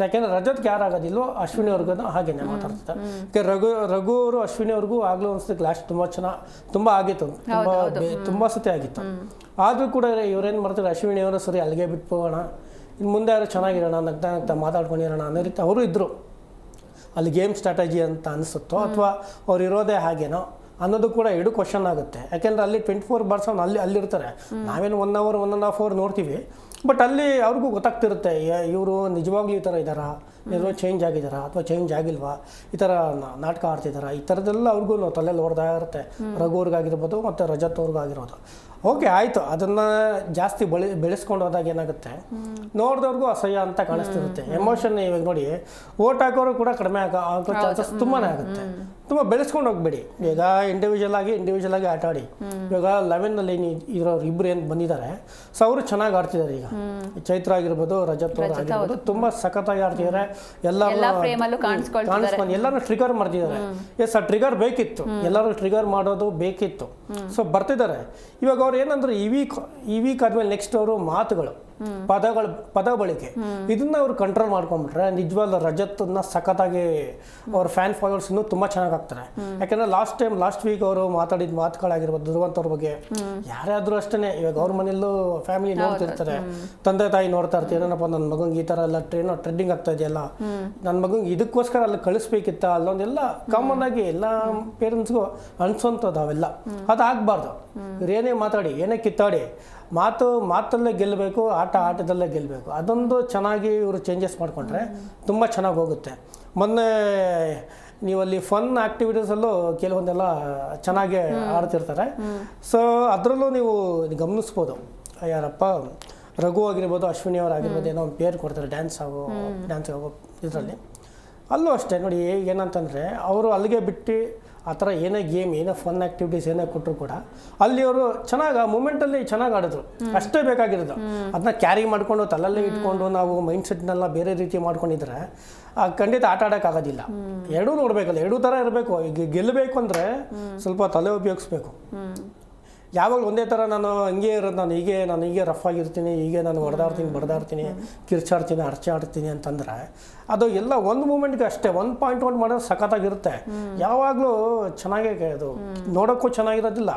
[SPEAKER 4] ಯಾಕೆಂದ್ರೆ ರಜತ್ಗೆ ಯಾರಾಗೋದಿಲ್ಲೋ ಅಶ್ವಿನಿ ಅವ್ರಿಗೂ ಹಾಗೇನೆ ಮಾತಾಡ್ತಾರೆ. ಯಾಕೆ ರಘು ರಘು ಅವರು ಅಶ್ವಿನಿ ಅವ್ರಿಗೂ ಆಗಲೂ ಅನ್ಸುತ್ತೆ ಕ್ಲಾಶ್ ತುಂಬಾ ಚೆನ್ನಾಗಿ ತುಂಬಾ ಆಗಿತ್ತು. ತುಂಬಾ ತುಂಬ ಸತಿ ಆಗಿತ್ತು. ಆದ್ರೂ ಕೂಡ ಇವ್ರೇನು ಮಾಡ್ತಾರೆ ಅಶ್ವಿನಿ ಅವರು ಸರಿ ಅಲ್ಲಿಗೆ ಬಿಟ್ಟು ಹೋಗೋಣ ಇನ್ನು ಮುಂದೆ ಯಾರು ಚೆನ್ನಾಗಿರೋಣ ನಗ್ತಾ ನಗ್ತಾ ಮಾತಾಡ್ಕೊಂಡಿರೋಣ ಅನ್ನೋ ರೀತಿ ಅವರು ಇದ್ರು. ಅಲ್ಲಿ ಗೇಮ್ ಸ್ಟ್ರಾಟಜಿ ಅಂತ ಅನಿಸುತ್ತೋ ಅಥವಾ ಅವ್ರು ಇರೋದೇ ಹಾಗೇನೋ ಅನ್ನೋದು ಕೂಡ ಎರಡು ಕ್ವಶನ್ ಆಗುತ್ತೆ. ಯಾಕೆಂದ್ರೆ ಅಲ್ಲಿ ಟ್ವೆಂಟಿ ಫೋರ್ ಬಾರ್ಸ್ ಅಲ್ಲಿ ಅಲ್ಲಿರ್ತಾರೆ. ನಾವೇನು one hour one and half hour ನೋಡ್ತೀವಿ. ಬಟ್ ಅಲ್ಲಿ ಅವ್ರಿಗೂ ಗೊತ್ತಾಗ್ತಿರುತ್ತೆ ಇವರು ನಿಜವಾಗ್ಲೂ ಈ ಥರ ಇದ್ದಾರಾ? ಏನೋ ಚೇಂಜ್ ಆಗಿದ್ದಾರಾ ಅಥವಾ ಚೇಂಜ್ ಆಗಿಲ್ವಾ? ಈ ಥರ ನಾಟಕ ಆಡ್ತಿದ್ದಾರಾ ಈ ಥರದ್ದೆಲ್ಲ ಅವ್ರಿಗೂ ತಲೆಯಲ್ಲಿ ಹೊಡೆದಾ ಇರುತ್ತೆ. ರಘು ಅವ್ರಿಗಾಗಿರ್ಬೋದು ಮತ್ತು ರಜತ್ ಅವ್ರಿಗಾಗಿರೋದು ಓಕೆ ಆಯಿತು. ಅದನ್ನು ಜಾಸ್ತಿ ಬೆಳೆ ಬೆಳೆಸ್ಕೊಂಡು ಹೋದಾಗ ಏನಾಗುತ್ತೆ? ನೋಡಿದವ್ರಿಗೂ ಅಸಹ್ಯ ಅಂತ ಕಾಣಿಸ್ತಿರುತ್ತೆ. ಎಮೋಷನ್ ಇವಾಗ ನೋಡಿ ಓಟ್ ಹಾಕೋರು ಕೂಡ ಕಡಿಮೆ ಆಗ ಆಗೋ ಚಾನ್ಸಸ್ ತುಂಬಾ ಆಗುತ್ತೆ. ತುಂಬ ಬೆಳೆಸ್ಕೊಂಡು ಹೋಗ್ಬೇಡಿ. ಈಗ ಇಂಡಿವಿಜುವಲ್ ಆಗಿ ಇಂಡಿವಿಜುವಲ್ ಆಗಿ ಆಟ ಆಡಿ ಇವಾಗ ಲೆವೆನ್ನಲ್ಲಿ ಇರೋರು ಇಬ್ಬರು ಏನು ಬಂದಿದ್ದಾರೆ ಸೊ ಅವರು ಚೆನ್ನಾಗಿ ಆಡ್ತಿದ್ದಾರೆ ಈಗ. ಚೈತ್ರ ಆಗಿರ್ಬೋದು ರಜತ್ ಅವ್ರು ಆಗಿರ್ಬೋದು ತುಂಬ ಸಖತ್ತಾಗಿ ಆಡ್ತಿದ್ದಾರೆ
[SPEAKER 2] ಎಲ್ಲ.
[SPEAKER 4] ಕಾಣಿಸ್ಕೊಂಡು ಎಲ್ಲರೂ ಟ್ರಿಗರ್ ಮಾಡ್ತಿದ್ದಾರೆ. ಎಸ್ ಆ ಟ್ರಿಗರ್ ಬೇಕಿತ್ತು. ಎಲ್ಲರೂ ಟ್ರಿಗರ್ ಮಾಡೋದು ಬೇಕಿತ್ತು. ಸೊ ಬರ್ತಿದ್ದಾರೆ. ಇವಾಗ ಅವ್ರು ಏನಂದ್ರೆ ಈ ವೀಕ್ ಈ ವೀಕ್ ಆದ್ಮೇಲೆ ನೆಕ್ಸ್ಟ್ ಅವರು ಮಾತುಗಳು ಪದಗಳು ಪದ ಬಳಿಕೆ. ಇದನ್ನ ಅವ್ರು ಕಂಟ್ರೋಲ್ ಮಾಡ್ಕೊಂಡ್ಬಿಟ್ರೆ ನಿಜವಾದ ರಜತ್ನ ಸಖತ್ತಾಗಿ ಅವ್ರ ಫ್ಯಾನ್ ಫಾಲೋವರ್ಸ್ ಇನ್ನೂ ತುಂಬಾ ಚೆನ್ನಾಗಿ ಆಗ್ತಾರೆ. ಯಾಕಂದ್ರೆ ಲಾಸ್ಟ್ ಟೈಮ್ ಲಾಸ್ಟ್ ವೀಕ್ ಅವರು ಮಾತಾಡಿದ ಮಾತುಗಳಾಗಿರ್ಬೋದು ದುರ್ಗಂತ ಅವ್ರ ಬಗ್ಗೆ. ಯಾರಾದ್ರೂ ಅಷ್ಟೇ ಇವಾಗ ಅವ್ರ ಮನೆಯಲ್ಲೂ ಫ್ಯಾಮಿಲಿ ನೋಡ್ತಿರ್ತಾರೆ. ತಂದೆ ತಾಯಿ ನೋಡ್ತಾ ಇರ್ತಾರೆ ಏನಪ್ಪ ನನ್ನ ಮಗಂಗೆ ಈ ತರ ಎಲ್ಲ ಟ್ರೈನ್ ಟ್ರೆಂಡಿಂಗ್ ಆಗ್ತಾ ಇದೆಯಲ್ಲ? ನನ್ನ ಮಗನಿಗೆ ಇದಕ್ಕೋಸ್ಕರ ಅಲ್ಲಿ ಕಳಿಸ್ಬೇಕಿತ್ತ ಅಲ್ಲೊಂದೆಲ್ಲ ಕಾಮನ್ ಆಗಿ ಎಲ್ಲ ಪೇರೆಂಟ್ಸ್ಗೂ ಅನ್ಸೋಂಥದ್ದು ಅವೆಲ್ಲ. ಅದು ಆಗ್ಬಾರ್ದು. ಇವ್ರು ಏನೇ ಮಾತಾಡಿ ಏನೇ ಕಿತ್ತಾಡಿ ಮಾತು ಮಾತಲ್ಲೇ ಗೆಲ್ಲಬೇಕು ಆಟ ಆಟದಲ್ಲೇ ಗೆಲ್ಲಬೇಕು ಅದೊಂದು ಚೆನ್ನಾಗಿ ಇವರು ಚೇಂಜಸ್ ಮಾಡಿಕೊಂಡ್ರೆ ತುಂಬ ಚೆನ್ನಾಗಿ ಹೋಗುತ್ತೆ. ಮೊನ್ನೆ ನೀವಲ್ಲಿ ಫನ್ ಆ್ಯಕ್ಟಿವಿಟೀಸಲ್ಲೂ ಕೆಲವೊಂದೆಲ್ಲ ಚೆನ್ನಾಗಿ ಆಡ್ತಿರ್ತಾರೆ. ಸೊ ಅದರಲ್ಲೂ ನೀವು ಗಮನಿಸ್ಬೋದು. ಯಾರಪ್ಪ ರಘು ಆಗಿರ್ಬೋದು ಅಶ್ವಿನಿ ಅವ್ರು ಆಗಿರ್ಬೋದು ಏನೋ ಒಂದು ಪೇರ್ ಕೊಡ್ತಾರೆ ಡ್ಯಾನ್ಸ್ ಆಗೋ ಡ್ಯಾನ್ಸ್ ಆಗೋ ಇದರಲ್ಲಿ. ಅಲ್ಲೂ ಅಷ್ಟೇ ನೋಡಿ ಏನಂತಂದರೆ ಅವರು ಅಲ್ಲಿಗೆ ಬಿಟ್ಟು ಆ ಥರ ಏನೇ ಗೇಮ್ ಏನೇ ಫನ್ ಆ್ಯಕ್ಟಿವಿಟೀಸ್ ಏನೇ ಕೊಟ್ಟರು ಕೂಡ ಅಲ್ಲಿ ಅವರು ಚೆನ್ನಾಗಿ ಆ ಮೂಮೆಂಟಲ್ಲಿ ಚೆನ್ನಾಗಿ ಆಡಿದ್ರು. ಅಷ್ಟೇ ಬೇಕಾಗಿರೋದು. ಅದನ್ನ ಕ್ಯಾರಿ ಮಾಡಿಕೊಂಡು ತಲೆಲ್ಲೇ ಇಟ್ಕೊಂಡು ನಾವು ಮೈಂಡ್ ಸೆಟ್ನೆಲ್ಲ ಬೇರೆ ರೀತಿ ಮಾಡ್ಕೊಂಡಿದ್ರೆ ಆ ಖಂಡಿತ ಆಟ ಆಡೋಕ್ಕಾಗೋದಿಲ್ಲ ಎರಡೂ ನೋಡಬೇಕಲ್ಲ ಎರಡೂ ಥರ ಇರಬೇಕು. ಈಗ ಗೆಲ್ಲಬೇಕು ಅಂದರೆ ಸ್ವಲ್ಪ ತಲೆ ಉಪಯೋಗಿಸ್ಬೇಕು. ಯಾವಾಗಲೂ ಒಂದೇ ಥರ ನಾನು ಹಂಗೆ ಇರೋದು. ನಾನು ಹೀಗೆ ನಾನು ಹೀಗೆ ರಫ್ ಆಗಿರ್ತೀನಿ ಹೀಗೆ ನಾನು ಹೊಡೆದಾಡ್ತೀನಿ ಬಡ್ದಾಡ್ತೀನಿ ಕಿರ್ಚಾಡ್ತೀನಿ ಅರ್ಚಾಡ್ತೀನಿ ಅಂತಂದ್ರೆ ಅದು ಎಲ್ಲ ಒಂದು ಮೂಮೆಂಟ್ಗೆ ಅಷ್ಟೇ ಒಂದು ಪಾಯಿಂಟ್ ಒಂದು ಮಾಡೋದು ಸಖತ್ತಾಗಿರುತ್ತೆ. ಯಾವಾಗಲೂ ಚೆನ್ನಾಗೇ ಅದು ನೋಡೋಕ್ಕೂ ಚೆನ್ನಾಗಿರೋದಿಲ್ಲ.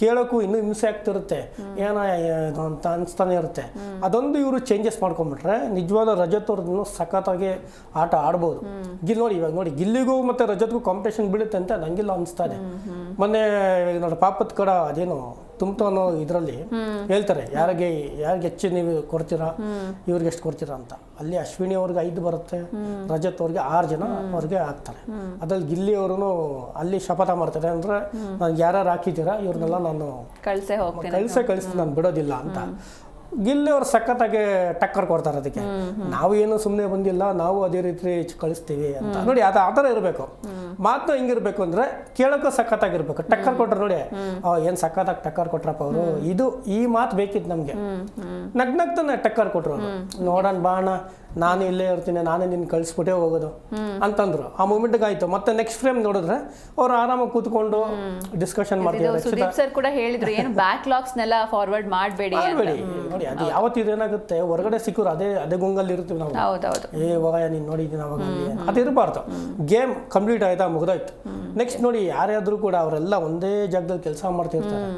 [SPEAKER 4] ಕೇಳೋಕ್ಕೂ ಇನ್ನೂ ಹಿಂಸೆ ಆಗ್ತಿರುತ್ತೆ. ಏನೋ ಅಂತ ಅನಿಸ್ತಾನೆ ಇರುತ್ತೆ. ಅದೊಂದು ಇವರು ಚೇಂಜಸ್ ಮಾಡ್ಕೊಂಡ್ಬಿಟ್ರೆ ನಿಜವಾದ ರಜತ್ ಅವ್ರದ್ದು ಸಖತ್ತಾಗಿ ಆಟ ಆಡ್ಬೋದು. ಗಿಲ್ ನೋಡಿ, ಇವಾಗ ನೋಡಿ, ಗಿಲ್ಲಿಗೂ ಮತ್ತೆ ರಜತ್ಗೂ ಕಾಂಪಿಟೇಷನ್ ಬೀಳುತ್ತೆ ಅಂತ ನನಗಿಲ್ಲ ಅನಿಸ್ತಾ ಇದೆ. ಮೊನ್ನೆ ನೋಡಿ, ಪಾಪದ ಕಡ ಅದೇನು ತುಂಬ್ತು ಅನ್ನೋ ಇದರಲ್ಲಿ ಹೇಳ್ತಾರೆ ಯಾರಿಗೆ ಯಾರಿಗೆ ಹೆಚ್ಚು ನೀವು ಕೊಡ್ತೀರಾ ಇವ್ರಿಗೆ ಎಷ್ಟು ಕೊಡ್ತೀರಾ ಅಂತ. ಅಲ್ಲಿ ಅಶ್ವಿನಿ ಅವ್ರಿಗೆ ಐದು ಬರುತ್ತೆ ರಜತ್ ಅವ್ರಿಗೆ ಆರು ಜನ ಅವ್ರಿಗೆ ಹಾಕ್ತಾರೆ. ಅದ್ರಲ್ಲಿ ಗಿಲ್ಲಿ ಅವರು ಅಲ್ಲಿ ಶಪಥ ಮಾಡ್ತಾರೆ ಅಂದ್ರೆ ನಾನು ಯಾರ್ಯಾರು ಹಾಕಿದ್ದೀರಾ ಇವ್ರನ್ನೆಲ್ಲ ನಾನು
[SPEAKER 2] ಕಳ್ಸೆ
[SPEAKER 4] ಕಳಿಸೇ ಕಳಿಸ್ತೀನಿ ನಾನು ಬಿಡೋದಿಲ್ಲ ಅಂತ. ಗಿಲ್ಲಿ ಅವ್ರು ಸಖತ್ತಾಗಿ ಟಕ್ಕರ್ ಕೊಡ್ತಾರೆ ಅದಕ್ಕೆ. ನಾವು ಏನು ಸುಮ್ಮನೆ ಬಂದಿಲ್ಲ ನಾವು ಅದೇ ರೀತಿ ಕಳಿಸ್ತೀವಿ ಅಂತ. ನೋಡಿ ಅದು ಆ ಥರ ಇರಬೇಕು. ಮಾತು ಹಿಂಗಿರ್ಬೇಕು ಅಂದ್ರೆ ಕೇಳೋಕ್ಕೂ ಸಖತ್ತಾಗಿರ್ಬೇಕು. ಟಕ್ಕರ್ ಕೊಟ್ರು ನೋಡಿ ಏನು ಸಖತ್ತಾಗಿ ಟಕ್ಕರ್ ಕೊಟ್ರಪ್ಪ ಅವರು? ಇದು ಈ ಮಾತು ಬೇಕಿತ್ತು ನಮ್ಗೆ. ನಗ್ನಗ್ತಾನೆ ಟಕ್ಕರ್ ಕೊಟ್ರು. ನೋಡೋಣ ಬಾಣ. ನಾನು ಇಲ್ಲೇ ಇರ್ತೀನಿ ನಾನೇ ನಿನ್ನ ಕಳಿಸ್ಬಿಟ್ಟೆ ಹೋಗೋದು ಅಂತಂದ್ರು. ಆ ಮೂಮೆಂಟ್ಗೆ ಆಯ್ತು. ಮತ್ತೆ ನೆಕ್ಸ್ಟ್ ಫ್ರೇಮ್ ನೋಡಿದ್ರೆ ಅವ್ರು ಆರಾಮಾಗಿ ಕೂತ್ಕೊಂಡು ಡಿಸ್ಕಷನ್
[SPEAKER 2] ಮಾಡ್ತೀವಿ
[SPEAKER 4] ಮಾಡ್ತಿದ್ದಾರೆ.
[SPEAKER 2] ಸುದೀಪ್ ಸರ್ ಕೂಡ ಹೇಳಿದ್ರು ಏನು ಬ್ಯಾಕ್ಲಾಗ್ಸ್ ನೆಲ್ಲ ಫಾರ್ವರ್ಡ್ ಮಾಡಬೇಡಿ ಅಂತ.
[SPEAKER 4] ನೋಡಿ ಅದು ಯಾವತ್ತಿದು ಏನಾಗುತ್ತೆ ಹೊರಗಡೆ ಸಿಕ್ಕರು ಅದೇ ಅದೇ ಗುಂಗಲ್ಲಿ ಇರ್ತೀವಿ ನಾವು. ಏ ಹೋಗ ನೀನು ನೋಡಿದ್ದೀನಿ ಅವಾಗ ಅಲ್ಲಿ. ಅದು ಇರಬಾರ್ದು. ಗೇಮ್ ಕಂಪ್ಲೀಟ್ ಆಯ್ತಾ ಮುಗ್ದಾಯ್ತು. ನೆಕ್ಸ್ಟ್ ನೋಡಿ ಯಾರ್ಯಾದ್ರೂ ಕೂಡ ಅವರೆಲ್ಲ ಒಂದೇ ಜಾಗದಲ್ಲಿ ಕೆಲಸ ಮಾಡ್ತಿರ್ತಾರೆ.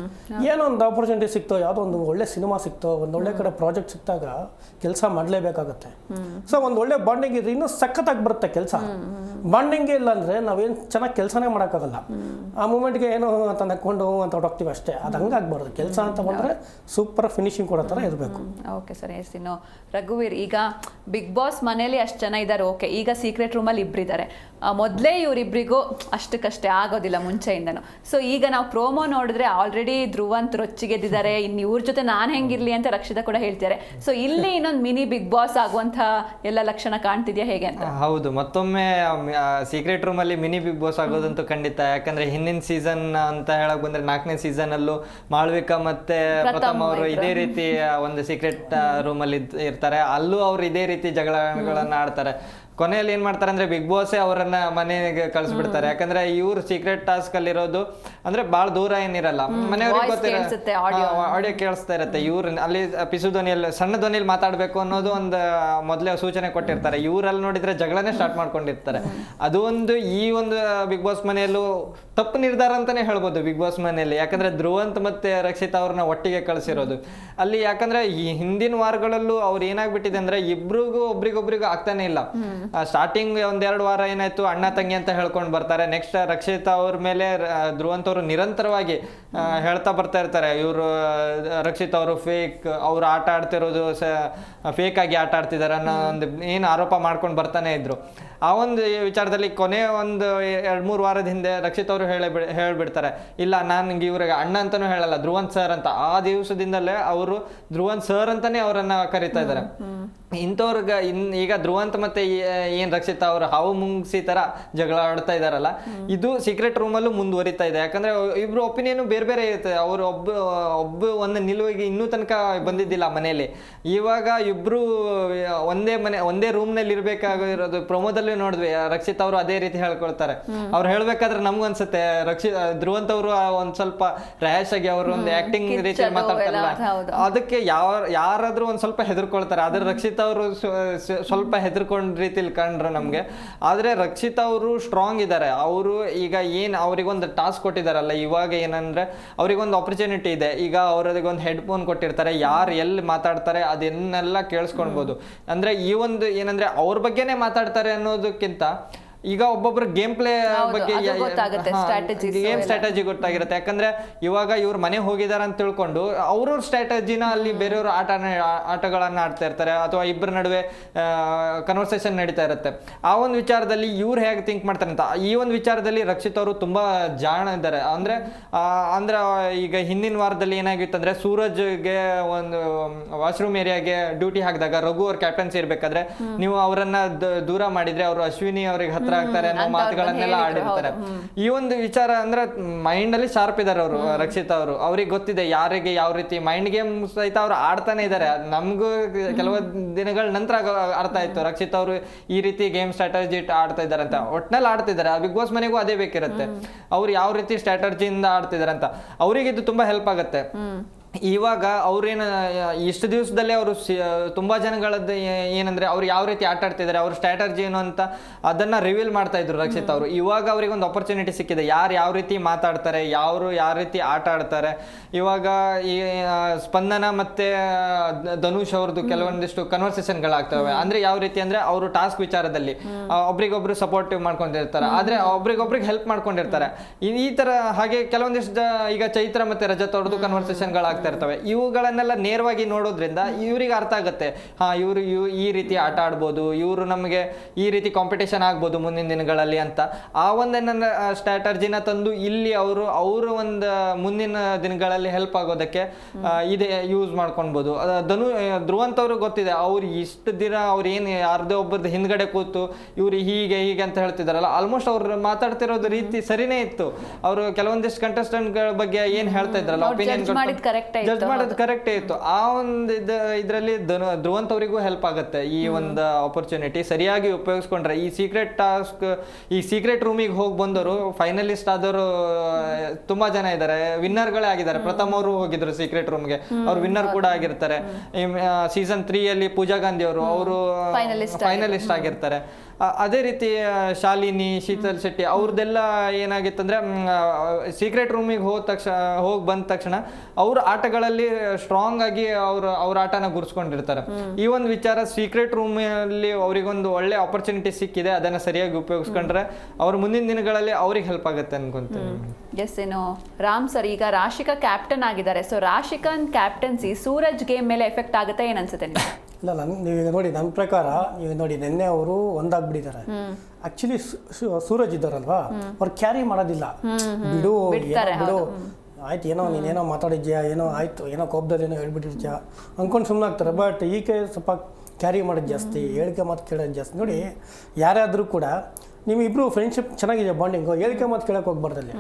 [SPEAKER 4] ಏನೋ ಒಂದು ಆಪರ್ಚುನಿಟಿ ಸಿಕ್ತೋ ಯಾವುದೋ ಒಂದು ಒಳ್ಳೆ ಸಿನಿಮಾ ಸಿಕ್ತೋ ಒಂದು ಒಳ್ಳೆ ಕಡೆ ಪ್ರಾಜೆಕ್ಟ್ ಸಿಕ್ತಾಗ ಕೆಲಸ ಮಾಡಲೇಬೇಕಾಗತ್ತೆ. ಸೊ ಒಂದು ಒಳ್ಳೆ ಬಾಂಡಿಂಗ್ ಇದ್ರೆ ಇನ್ನೂ ಸಖತ್ತಾಗಿ ಬರುತ್ತೆ ಕೆಲಸ. ಬಾಂಡಿಂಗೇ ಇಲ್ಲ ಅಂದ್ರೆ ನಾವೇನು ಚೆನ್ನಾಗಿ ಕೆಲಸನೇ ಮಾಡೋಕ್ಕಾಗಲ್ಲ. ಆ ಮೂಮೆಂಟ್ಗೆ ಏನು ಅಂತ ನಕ್ಕೊಂಡು ಅಂತ ಹೊರಟೋಗ್ತೀವಿ ಅಷ್ಟೇ. ಅದು ಹಂಗಾಗ್ಬಾರ್ದು ಕೆಲಸ ಅಂತ ಬಂದರೆ ಸೂಪರ್ ಫಿನಿಶಿಂಗ್ ಕೊಡೋ ಥರ ಇರಬೇಕು.
[SPEAKER 2] ಓಕೆ ಸರ್, ಎಸ್, ಇನ್ನು ರಘುವೀರ್, ಈಗ ಬಿಗ್ ಬಾಸ್ ಮನೇಲಿ ಅಷ್ಟು ಜನ ಇದ್ದಾರೆ ಓಕೆ ಈಗ ಸೀಕ್ರೆಟ್ ರೂಮಲ್ಲಿ ಇಬ್ಬರಿದ್ದಾರೆ ಮೊದಲೇ ಇವರಿಬ್ಬರಿಗೂ ಅಷ್ಟಕ್ಕಷ್ಟೇ ಆಗೋದಿಲ್ಲ ಮುಂಚೆಯಿಂದನೂ. ಸೊ ಈಗ ನಾವು ಪ್ರೋಮೋ ನೋಡಿದ್ರೆ ಆಲ್ರೆಡಿ ಧ್ರುವಂತ್ ರೊಚ್ಚಿಗೆದ್ದಿದ್ದಾರೆ ಇನ್ನು ಇವ್ರ ಜೊತೆ ನಾನು ಹೆಂಗಿರ್ಲಿ ಅಂತ ರಕ್ಷಿತಾ ಕೂಡ ಹೇಳ್ತಾರೆ ಸೊ ಇಲ್ಲಿ ಇನ್ನೊಂದು ಮಿನಿ ಬಿಗ್ ಬಾಸ್ ಆಗುವಂತಹ ಎಲ್ಲ ಲಕ್ಷಣ ಕಾಣ್ತಿದ್ಯಾ ಹೇಗೆ ಅಂತ?
[SPEAKER 3] ಹೌದು ಮತ್ತೊಮ್ಮೆ ಸೀಕ್ರೆಟ್ ರೂಮ್ ಅಲ್ಲಿ ಮಿನಿ ಬಿಗ್ ಬಾಸ್ ಆಗೋದಂತೂ ಖಂಡಿತ. ಯಾಕಂದ್ರೆ ಹಿಂದಿನ ಸೀಸನ್ ಅಂತ ಹೇಳಕ್ ಬಂದ್ರೆ ನಾಲ್ಕನೇ ಸೀಸನ್ ಅಲ್ಲೂ ಮಾಳ್ವಿಕಾ ಮತ್ತೆ ಪ್ರಥಮ್ ಅವರು ಇದೇ ರೀತಿ ಒಂದು ಸೀಕ್ರೆಟ್ ರೂಮ್ ಅಲ್ಲಿ ಇರ್ತಾರೆ. ಅಲ್ಲೂ ಅವ್ರು ಇದೇ ರೀತಿ ಜಗಳಗಳನ್ನ ಆಡ್ತಾರೆ. ಕೊನೆಯಲ್ಲಿ ಏನ್ ಮಾಡ್ತಾರೆ ಅಂದ್ರೆ ಬಿಗ್ ಬಾಸ್ ಅವರನ್ನ ಮನೆಗೆ ಕಳಿಸ್ಬಿಡ್ತಾರೆ. ಯಾಕಂದ್ರೆ ಇವ್ರು ಸೀಕ್ರೆಟ್ ಟಾಸ್ಕ್ ಅಲ್ಲಿ ಇರೋದು ಅಂದ್ರೆ ಬಹಳ ದೂರ ಏನಿರಲ್ಲ. ಮನೆಯವ್ರಿಗೆ ಆಡಿಯೋ ಕೇಳಿಸ್ತಾ ಇರತ್ತೆ. ಇವ್ರ ಅಲ್ಲಿ ಪಿಸು ಧ್ವನಿಯಲ್ಲಿ ಸಣ್ಣ ಧ್ವನಿಯಲ್ಲಿ ಮಾತಾಡಬೇಕು ಅನ್ನೋದು ಒಂದು ಮೊದಲೇ ಸೂಚನೆ ಕೊಟ್ಟಿರ್ತಾರೆ. ಇವರಲ್ಲಿ ನೋಡಿದ್ರೆ ಜಗಳನೇ ಸ್ಟಾರ್ಟ್ ಮಾಡ್ಕೊಂಡಿರ್ತಾರೆ. ಅದು ಒಂದು ಈ ಒಂದು ಬಿಗ್ ಬಾಸ್ ಮನೆಯಲ್ಲೂ ತಪ್ಪು ನಿರ್ಧಾರ ಅಂತಾನೆ ಹೇಳ್ಬೋದು ಬಿಗ್ ಬಾಸ್ ಮನೆಯಲ್ಲಿ. ಯಾಕಂದ್ರೆ ಧ್ರುವಂತ್ ಮತ್ತೆ ರಕ್ಷಿತಾ ಅವ್ರನ್ನ ಒಟ್ಟಿಗೆ ಕಳಿಸಿರೋದು. ಅಲ್ಲಿ ಯಾಕಂದ್ರೆ ಈ ಹಿಂದಿನ ವಾರಗಳಲ್ಲೂ ಅವ್ರು ಏನಾಗ್ಬಿಟ್ಟಿದೆ ಅಂದ್ರೆ ಇಬ್ರಿಗೂ ಒಬ್ರಿಗೊಬ್ರಿಗೂ ಆಗ್ತಾನೆ ಇಲ್ಲ. ಸ್ಟಾರ್ಟಿಂಗ್ ಒಂದೆರಡು ವಾರ ಏನಾಯ್ತು ಅಣ್ಣ ತಂಗಿ ಅಂತ ಹೇಳ್ಕೊಂಡು ಬರ್ತಾರೆ. ನೆಕ್ಸ್ಟ್ ರಕ್ಷಿತ್ ಅವ್ರ ಮೇಲೆ ಧ್ರುವಂತ ಅವರು ನಿರಂತರವಾಗಿ ಹೇಳ್ತಾ ಬರ್ತಾ ಇರ್ತಾರೆ. ಇವರು ರಕ್ಷಿತ್ ಅವರು ಫೇಕ್ ಅವ್ರು ಆಟ ಆಡ್ತಿರೋದು ಫೇಕ್ ಆಗಿ ಆಟ ಆಡ್ತಿದ್ದಾರೆ ಅನ್ನೋ ಒಂದು ಏನು ಆರೋಪ ಮಾಡ್ಕೊಂಡು ಬರ್ತಾನೆ ಇದ್ರು. ಆ ಒಂದು ವಿಚಾರದಲ್ಲಿ ಕೊನೆ ಒಂದು ಎರಡು ಮೂರು ವಾರದ ಹಿಂದೆ ರಕ್ಷಿತ್ ಅವರು ಹೇಳಿ ಹೇಳ್ಬಿಡ್ತಾರೆ. ಇಲ್ಲ ನಾನು ಇವ್ರಿಗೆ ಅಣ್ಣ ಅಂತಾನೂ ಹೇಳಲ್ಲ ಧ್ರುವಂತ್ ಸರ್ ಅಂತ. ಆ ದಿವಸದಿಂದಲೇ ಅವರು ಧ್ರುವಂತ್ ಸರ್ ಅಂತಾನೆ ಅವರನ್ನ ಕರಿತಾ ಇದ್ದಾರೆ. ಇಂಥವ್ರಿಗೆ ಇನ್ ಈಗ ಧ್ರುವಂತ ಮತ್ತೆ ಏನು ರಕ್ಷಿತಾ ಅವರು ಹಾವು ಮುಂಗ್ಸಿ ತರ ಜಗಳ ಆಡ್ತಾ ಇದಾರಲ್ಲ ಇದು ಸೀಕ್ರೆಟ್ ರೂಮಲ್ಲೂ ಮುಂದುವರಿತಾ ಇದೆ. ಯಾಕಂದ್ರೆ ಇಬ್ರು ಒಪಿನಿಯನ್ ಬೇರೆ ಬೇರೆ ಇರುತ್ತೆ. ಅವ್ರು ಒಬ್ಬ ಒಬ್ಬ ಒಂದು ನಿಲುವಿಗೆ ಇನ್ನೂ ತನಕ ಬಂದಿದ್ದಿಲ್ಲ ಮನೆಯಲ್ಲಿ. ಇವಾಗ ಇಬ್ರು ಒಂದೇ ಮನೆ ಒಂದೇ ರೂಮ್ನಲ್ಲಿ ಇರ್ಬೇಕಾಗಿರೋದು ಪ್ರೊಮೋದಲ್ಲಿ ನೋಡಿದ್ವಿ. ರಕ್ಷಿತ್ ಅವರು ಅದೇ ರೀತಿ ಹೇಳ್ಕೊಳ್ತಾರೆ. ಅವ್ರು ಹೇಳ್ಬೇಕಾದ್ರೆ ನಮ್ಗೂ ಅನ್ಸುತ್ತೆ. ರಕ್ಷಿತ್ ಧ್ರುವಂತ ಅವರು ಒಂದ್ ಸ್ವಲ್ಪ ರ್ಯಾಶ್ ಆಗಿ ಅವರು ಒಂದು ಆಕ್ಟಿಂಗ್ ರೀತಿ ಮಾತಾಡ್ತಾರಲ್ಲ ಅದಕ್ಕೆ ಯಾವ ಯಾರಾದ್ರೂ ಒಂದ್ ಸ್ವಲ್ಪ ಹೆದರ್ಕೊಳ್ತಾರೆ. ಆದ್ರೆ ರಕ್ಷಿತ್ ಅವರು ಸ್ವಲ್ಪ ಹೆದರ್ಕೊಂಡ ರೀತಿಲಿ ಕಂಡ್ರು ನಮಗೆ. ಆದರೆ ರಕ್ಷಿತ್ ಅವರು ಸ್ಟ್ರಾಂಗ್ ಇದ್ದಾರೆ ಅವರು ಈಗ ಏನು ಅವರಿಗೊಂದು ಟಾಸ್ಕ್ ಕೊಟ್ಟಿದ್ದಾರಲ್ಲ ಇವಾಗ ಏನಂದರೆ ಅವರಿಗೊಂದು ಆಪರ್ಚುನಿಟಿ ಇದೆ. ಈಗ ಅವ್ರಿಗೊಂದು ಹೆಡ್ಫೋನ್ ಕೊಟ್ಟಿರ್ತಾರೆ ಯಾರು ಎಲ್ಲಿ ಮಾತಾಡ್ತಾರೆ ಅದನ್ನೆಲ್ಲ ಕೇಳಿಸ್ಕೊಳ್ಬೋದು. ಅಂದರೆ ಈ ಒಂದು ಏನಂದರೆ ಅವ್ರ ಬಗ್ಗೆನೇ ಮಾತಾಡ್ತಾರೆ ಅನ್ನೋದಕ್ಕಿಂತ ಈಗ ಒಬ್ಬೊಬ್ರು ಗೇಮ್ ಪ್ಲೇ ಬಗ್ಗೆ ಗೇಮ್. ಸ್ಟ್ರಾಟಜಿ ಗೊತ್ತಾಗಿರುತ್ತೆ. ಯಾಕಂದ್ರೆ ಇವಾಗ ಇವ್ರ ಮನೆ ಹೋಗಿದಾರ ಅಂತ ತಿಳ್ಕೊಂಡು ಅವ್ರವ್ರ ಸ್ಟ್ರಾಟಜಿನ ಅಲ್ಲಿ ಬೇರೆಯವ್ರ ಆಟ ಆಟಗಳನ್ನ ಆಡ್ತಾ ಇರ್ತಾರೆ ಅಥವಾ ಇಬ್ಬರ ನಡುವೆ ಕನ್ವರ್ಸೇಷನ್ ನಡೀತಾ ಇರುತ್ತೆ. ಆ ಒಂದು ವಿಚಾರದಲ್ಲಿ ಇವ್ರು ಹೇಗೆ ಥಿಂಕ್ ಮಾಡ್ತಾರೆ ಅಂತ ಈ ಒಂದು ವಿಚಾರದಲ್ಲಿ ರಕ್ಷಿತ್ ಅವರು ತುಂಬಾ ಜಾಣ ಇದ್ದಾರೆ. ಅಂದ್ರೆ ಅಂದ್ರೆ ಈಗ ಹಿಂದಿನ ವಾರದಲ್ಲಿ ಏನಾಗಿತ್ತು ಅಂದ್ರೆ ಸೂರಜ್ಗೆ ಒಂದು ವಾಶ್ರೂಮ್ ಏರಿಯಾಗೆ ಡ್ಯೂಟಿ ಹಾಕಿದಾಗ ರಘು ಅವ್ರ ಕ್ಯಾಪ್ಟನ್ಸಿ ಇರ್ಬೇಕಾದ್ರೆ ನೀವು ಅವರನ್ನ ದೂರ ಮಾಡಿದ್ರೆ ಅವರು ಅಶ್ವಿನಿ ಅವ್ರಿಗೆ ಹತ್ರ ಆಗ್ತಾರೆ ಅನ್ನೋ ಮಾತುಗಳನ್ನೆಲ್ಲ ಆಡಿರ್ತಾರೆ. ಈ ಒಂದು ವಿಚಾರ ಅಂದ್ರೆ ಮೈಂಡ್ ಅಲ್ಲಿ ಶಾರ್ಪ್ ಇದಾರೆ ಅವರು ರಕ್ಷಿತ್ ಅವರು. ಅವ್ರಿಗೆ ಗೊತ್ತಿದೆ ಯಾರಿಗೆ ಯಾವ ರೀತಿ ಮೈಂಡ್ ಗೇಮ್ ಸಹಿತ ಅವ್ರು ಆಡ್ತಾನೆ ಇದಾರೆ. ಅದ್ ನಮ್ಗೂ ಕೆಲವು ದಿನಗಳ ನಂತರ ಅರ್ಥ ಆಯ್ತು. ರಕ್ಷಿತ್ ಅವರು ಈ ರೀತಿ ಗೇಮ್ ಸ್ಟ್ರಾಟಜಿ ಆಡ್ತಾ ಇದಾರೆ ಅಂತ. ಒಟ್ನಲ್ಲಿ ಆಡ್ತಿದ್ದಾರೆ. ಬಿಗ್ ಬಾಸ್ ಮನೆಗೂ ಅದೇ ಬೇಕಿರುತ್ತೆ. ಅವ್ರು ಯಾವ ರೀತಿ ಸ್ಟ್ರಾಟಜಿಯಿಂದ ಆಡ್ತಿದಾರೆ ಅಂತ. ಅವರಿಗೆ ಇದು ತುಂಬಾ ಹೆಲ್ಪ್ ಆಗುತ್ತೆ. ಇವಾಗ ಅವ್ರೇನು ಇಷ್ಟು ದಿವಸದಲ್ಲೇ ಅವರು ತುಂಬ ಜನಗಳದ್ದು ಏನಂದರೆ ಅವ್ರು ಯಾವ ರೀತಿ ಆಟ ಆಡ್ತಿದ್ದಾರೆ ಅವ್ರ ಸ್ಟ್ರಾಟಜಿ ಏನು ಅಂತ ಅದನ್ನ ರಿವೀಲ್ ಮಾಡ್ತಾ ಇದ್ರು ರಕ್ಷಿತ್ ಅವರು. ಇವಾಗ ಅವ್ರಿಗೆ ಒಂದು ಅಪರ್ಚುನಿಟಿ ಸಿಕ್ಕಿದೆ. ಯಾರು ಯಾವ ರೀತಿ ಮಾತಾಡ್ತಾರೆ ಯಾರು ಯಾವ ರೀತಿ ಆಟ ಆಡ್ತಾರೆ. ಇವಾಗ ಈ ಸ್ಪಂದನ ಮತ್ತೆ ಧನುಷ್ ಅವ್ರದ್ದು ಕೆಲವೊಂದಿಷ್ಟು ಕನ್ವರ್ಸೇಷನ್ಗಳಾಗ್ತವೆ ಅಂದ್ರೆ ಯಾವ ರೀತಿ ಅಂದ್ರೆ ಅವರು ಟಾಸ್ಕ್ ವಿಚಾರದಲ್ಲಿ ಒಬ್ರಿಗೊಬ್ರು ಸಪೋರ್ಟಿವ್ ಮಾಡ್ಕೊಂಡಿರ್ತಾರೆ. ಆದ್ರೆ ಒಬ್ರಿಗೊಬ್ರಿಗೆ ಹೆಲ್ಪ್ ಮಾಡ್ಕೊಂಡಿರ್ತಾರೆ. ಈ- ತರ ಹಾಗೆ ಕೆಲವೊಂದಿಷ್ಟು ಈಗ ಚೈತ್ರ ಮತ್ತೆ ರಜತ್ ಅವ್ರದ್ದು ಕನ್ವರ್ಸೇಷನ್ಗಳಾಗ್ತಾ ಇರ್ತವೆ. ಇವುಗಳನ್ನೆಲ್ಲ ನೇರವಾಗಿ ನೋಡೋದ್ರಿಂದ ಇವ್ರಿಗೆ ಅರ್ಥ ಆಗುತ್ತೆ. ಹಾ ಇವರು ಈ ರೀತಿ ಆಟ ಆಡ್ಬೋದು ಇವರು ನಮಗೆ ಈ ರೀತಿ ಕಾಂಪಿಟೇಷನ್ ಆಗ್ಬೋದು ಮುಂದಿನ ದಿನಗಳಲ್ಲಿ ಅಂತ. ಆ ಒಂದನ್ನ ಸ್ಟ್ರಾಟರ್ಜಿನ ತಂದು ಇಲ್ಲಿ ಅವರು ಅವರು ಒಂದು ಮುಂದಿನ ದಿನಗಳಲ್ಲಿ ಹೆಲ್ಪ್ ಆಗೋದಕ್ಕೆ ಇದೆ ಯೂಸ್ ಮಾಡ್ಕೊಳ್ಬೋದು ಧನು ಧ್ರುವಂತವ್ರು ಗೊತ್ತಿದೆ ಅವ್ರು ಇಷ್ಟು ದಿನ ಅವ್ರು ಏನು ಅರ್ಧ ಒಬ್ಬರದ್ದು ಹಿಂದ್ಗಡೆ ಕೂತು ಇವ್ರು ಹೀಗೆ ಹೀಗೆ ಅಂತ ಹೇಳ್ತಿದಾರಲ್ಲ ಆಲ್ಮೋಸ್ಟ್ ಅವ್ರು ಮಾತಾಡ್ತಿರೋದು ರೀತಿ ಸರಿನೇ ಇತ್ತು. ಅವರು ಕೆಲವೊಂದಿಷ್ಟು ಕಂಟೆಸ್ಟೆಂಟ್ಗಳ ಬಗ್ಗೆ ಏನ್ ಹೇಳ್ತಾ ಇದ್ರಲ್ಲ ಒಪಿನಿಯನ್ ಜಡ್ಜ್ ಮಾಡೋದು ಕರೆಕ್ಟೇ ಇತ್ತು. ಆ ಒಂದು ಇದ ಇದರಲ್ಲಿ ಧ್ರುವಂತ್ ಅವರಿಗೂ ಹೆಲ್ಪ್ ಆಗುತ್ತೆ ಈ ಒಂದು ಆಪರ್ಚುನಿಟಿ ಸರಿಯಾಗಿ ಉಪಯೋಗಿಸ್ಕೊಂಡ್ರೆ ಈ ಸೀಕ್ರೆಟ್ ಟಾಸ್ಕ್ ಈ ಸೀಕ್ರೆಟ್ ರೂಮಿಗೆ ಹೋಗಿ ಬಂದವರು ಫೈನಲಿಸ್ಟ್ ಆದವರು ತುಂಬಾ ಜನ ಇದ್ದಾರೆ ವಿನ್ನರ್ಗಳೇ ಆಗಿದ್ದಾರೆ ಪ್ರಥಮ ಅವರು ಹೋಗಿದ್ರು ಸೀಕ್ರೆಟ್ ರೂಮ್ಗೆ ಅವ್ರು ವಿನ್ನರ್ ಕೂಡ ಆಗಿರ್ತಾರೆ. ಸೀಸನ್ ತ್ರೀ ಅಲ್ಲಿ ಪೂಜಾ ಗಾಂಧಿ ಅವರು ಅವರು ಫೈನಲಿಸ್ಟ್ ಆಗಿರ್ತಾರೆ. ಅದೇ ರೀತಿ ಶಾಲಿನಿ ಶೀತಲ್ ಶೆಟ್ಟಿ ಅವ್ರದ್ದೆಲ್ಲ ಏನಾಗಿತ್ತಂದ್ರೆ ಸೀಕ್ರೆಟ್ ರೂಮಿಗೆ ಹೋದ ತಕ್ಷಣ ಹೋಗಿ ಬಂದ ತಕ್ಷಣ ಅವ್ರ ಆಟಗಳಲ್ಲಿ ಸ್ಟ್ರಾಂಗ್ ಆಗಿ ಅವ್ರ ಅವ್ರ ಆಟನ ಗುರ್ಸ್ಕೊಂಡಿರ್ತಾರೆ. ಈ ಒಂದು ವಿಚಾರ ಸೀಕ್ರೆಟ್ ರೂಮಲ್ಲಿ ಅವರಿಗೊಂದು ಒಳ್ಳೆ ಆಪರ್ಚುನಿಟಿ ಸಿಕ್ಕಿದೆ ಅದನ್ನ ಸರಿಯಾಗಿ ಉಪಯೋಗಿಸ್ಕೊಂಡ್ರೆ ಅವ್ರ ಮುಂದಿನ ದಿನಗಳಲ್ಲಿ ಅವ್ರಿಗೆ ಹೆಲ್ಪ್ ಆಗುತ್ತೆ ಅನ್ಕೊಂತೀನಿ.
[SPEAKER 2] ಎಸ್ ಏನು ರಾಮ್ ಸರ್ ಈಗ ರಾಶಿಕಾ ಕ್ಯಾಪ್ಟನ್ ಆಗಿದ್ದಾರೆ. ಸೊ ರಾಶಿಕನ್ ಕ್ಯಾಪ್ಟನ್ಸಿ ಸೂರಜ್ ಗೇಮ್ ಮೇಲೆ ಎಫೆಕ್ಟ್ ಆಗುತ್ತೆ ಏನನ್ಸುತ್ತೆ
[SPEAKER 4] ಇಲ್ಲ ನನ್ ನೀವೀಗ ನೋಡಿ ನನ್ನ ಪ್ರಕಾರ ನೀವು ನೋಡಿ ನಿನ್ನೆ ಅವರು ಒಂದಾಗ್ಬಿಟ್ಟಿದ್ದಾರೆ. ಆಕ್ಚುಲಿ ಸೂರಜ್ ಇದ್ದಾರಲ್ವಾ? ಅವ್ರು ಕ್ಯಾರಿ ಮಾಡೋದಿಲ್ಲ. ಬಿಡು ಬಿಡು. ಆಯ್ತು ಏನೋ ನೀನೇನೋ ಮಾತಾಡಿದ್ಯಾ ಏನೋ ಆಯ್ತು ಏನೋ ಕೋಪದಲ್ಲಿ ಏನೋ ಹೇಳ್ಬಿಟ್ಟಿರ್ತೀಯ ಅಂದ್ಕೊಂಡು ಸುಮ್ಮನೆ ಆಗ್ತಾರೆ. ಬಟ್ ಈಕೆ ಸ್ವಲ್ಪ ಕ್ಯಾರಿ ಮಾಡೋದು ಜಾಸ್ತಿ ಹೇಳಿಕೆ ಮಾತು ಕೇಳೋದು ಜಾಸ್ತಿ. ನೋಡಿ ಯಾರಾದರೂ ಕೂಡ ನಿಮ್ಮಿಬ್ರು ಫ್ರೆಂಡ್ಶಿಪ್ ಚೆನ್ನಾಗಿದೆ ಬಾಂಡಿಂಗ್ ಹೇಳಿಕೆ ಮಾತು ಕೇಳಕ್ಕೆ ಹೋಗ್ಬಾರ್ದಲ್ಲಿ.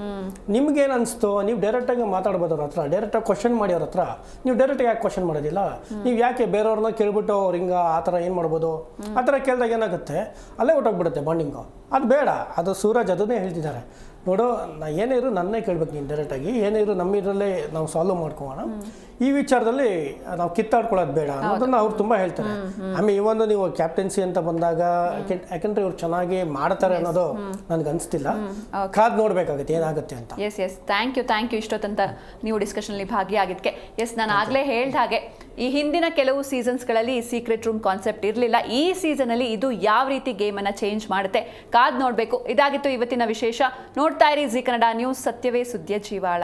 [SPEAKER 4] ನಿಮ್ಗೇನು ಅನಿಸ್ತು? ನೀವು ಡೈರೆಕ್ಟಾಗಿ ಮಾತಾಡ್ಬೋದು ಅವ್ರ ಹತ್ರ. ಡೈರೆಕ್ಟಾಗಿ ಕ್ವಶನ್ ಮಾಡಿ ಅವ್ರ ಹತ್ರ. ನೀವು ಡೈರೆಕ್ಟಾಗಿ ಯಾಕೆ ಕ್ವಶನ್ ಮಾಡೋದಿಲ್ಲ? ನೀವು ಯಾಕೆ ಬೇರೆಯವ್ರನ್ನ ಕೇಳ್ಬಿಟ್ಟು ಅವ್ರು ಹಿಂಗೆ ಆ ಥರ ಏನು ಮಾಡ್ಬೋದು? ಆ ಥರ ಕೇಳಿದಾಗ ಏನಾಗುತ್ತೆ? ಅಲ್ಲೇ ಹೊಟ್ಟೋಗ್ಬಿಡುತ್ತೆ ಬಾಂಡಿಂಗು ಅದು ಬೇಡ. ಅದು ಸೂರಜ್ ಅದನ್ನೇ ಹೇಳ್ತಿದ್ದಾರೆ ನೋಡು ನಾ ಏನೇ ಇರು ನನ್ನೇ ಕೇಳ್ಬೇಕು ನೀನು ಡೈರೆಕ್ಟಾಗಿ ಏನೇ ಇರು ನಮ್ಮ ಇದರಲ್ಲೇ ನಾವು ಸಾಲ್ವ್ ಮಾಡ್ಕೋಣ ಈ ವಿಚಾರದಲ್ಲಿ ನಾವು ಕಿತ್ತಾಡ್ಕೊಳ್ಳೋದು ಬೇಡ ಅನ್ನೋದನ್ನ ಅವ್ರು ತುಂಬ ಹೇಳ್ತಾರೆ. ಆಮೇಲೆ ಈ ಒಂದು ನೀವು ಕ್ಯಾಪ್ಟನ್ಸಿ ಅಂತ ಬಂದಾಗ ಯಾಕೆ- ಯಾಕಂದ್ರೆ ಇವ್ರು ಚೆನ್ನಾಗಿ ಮಾಡ್ತಾರೆ ಅನ್ನೋದು ನನಗೆ ಅನಿಸ್ತಿಲ್ಲ. ಕಾದ್ ನೋಡ್ಬೇಕಾಗುತ್ತೆ ಏನಾಗುತ್ತೆ ಅಂತ.
[SPEAKER 2] Yes yes thank you thank you ಇಷ್ಟೊತ್ತಂತ ನೀವು ಡಿಸ್ಕಷನಲ್ಲಿ ಭಾಗಿಯಾಗಿದ್ದಕ್ಕೆ. ಎಸ್ ನಾನು ಆಗಲೇ ಹೇಳ್ದ ಹಾಗೆ ಈ ಹಿಂದಿನ ಕೆಲವು ಸೀಸನ್ಸ್ಗಳಲ್ಲಿ ಈ ಸೀಕ್ರೆಟ್ ರೂಮ್ ಕಾನ್ಸೆಪ್ಟ್ ಇರಲಿಲ್ಲ. ಈ ಸೀಸನಲ್ಲಿ ಇದು ಯಾವ ರೀತಿ ಗೇಮನ್ನು ಚೇಂಜ್ ಮಾಡುತ್ತೆ ಕಾದ್ ನೋಡಬೇಕು. ಇದಾಗಿತ್ತು ಇವತ್ತಿನ ವಿಶೇಷ. ನೋಡ್ತಾ ಇರಿ ಜಿ ಕನ್ನಡ ನ್ಯೂಸ್ ಸತ್ಯವೇ ಸುದ್ದಿಯ ಜೀವಾಳ.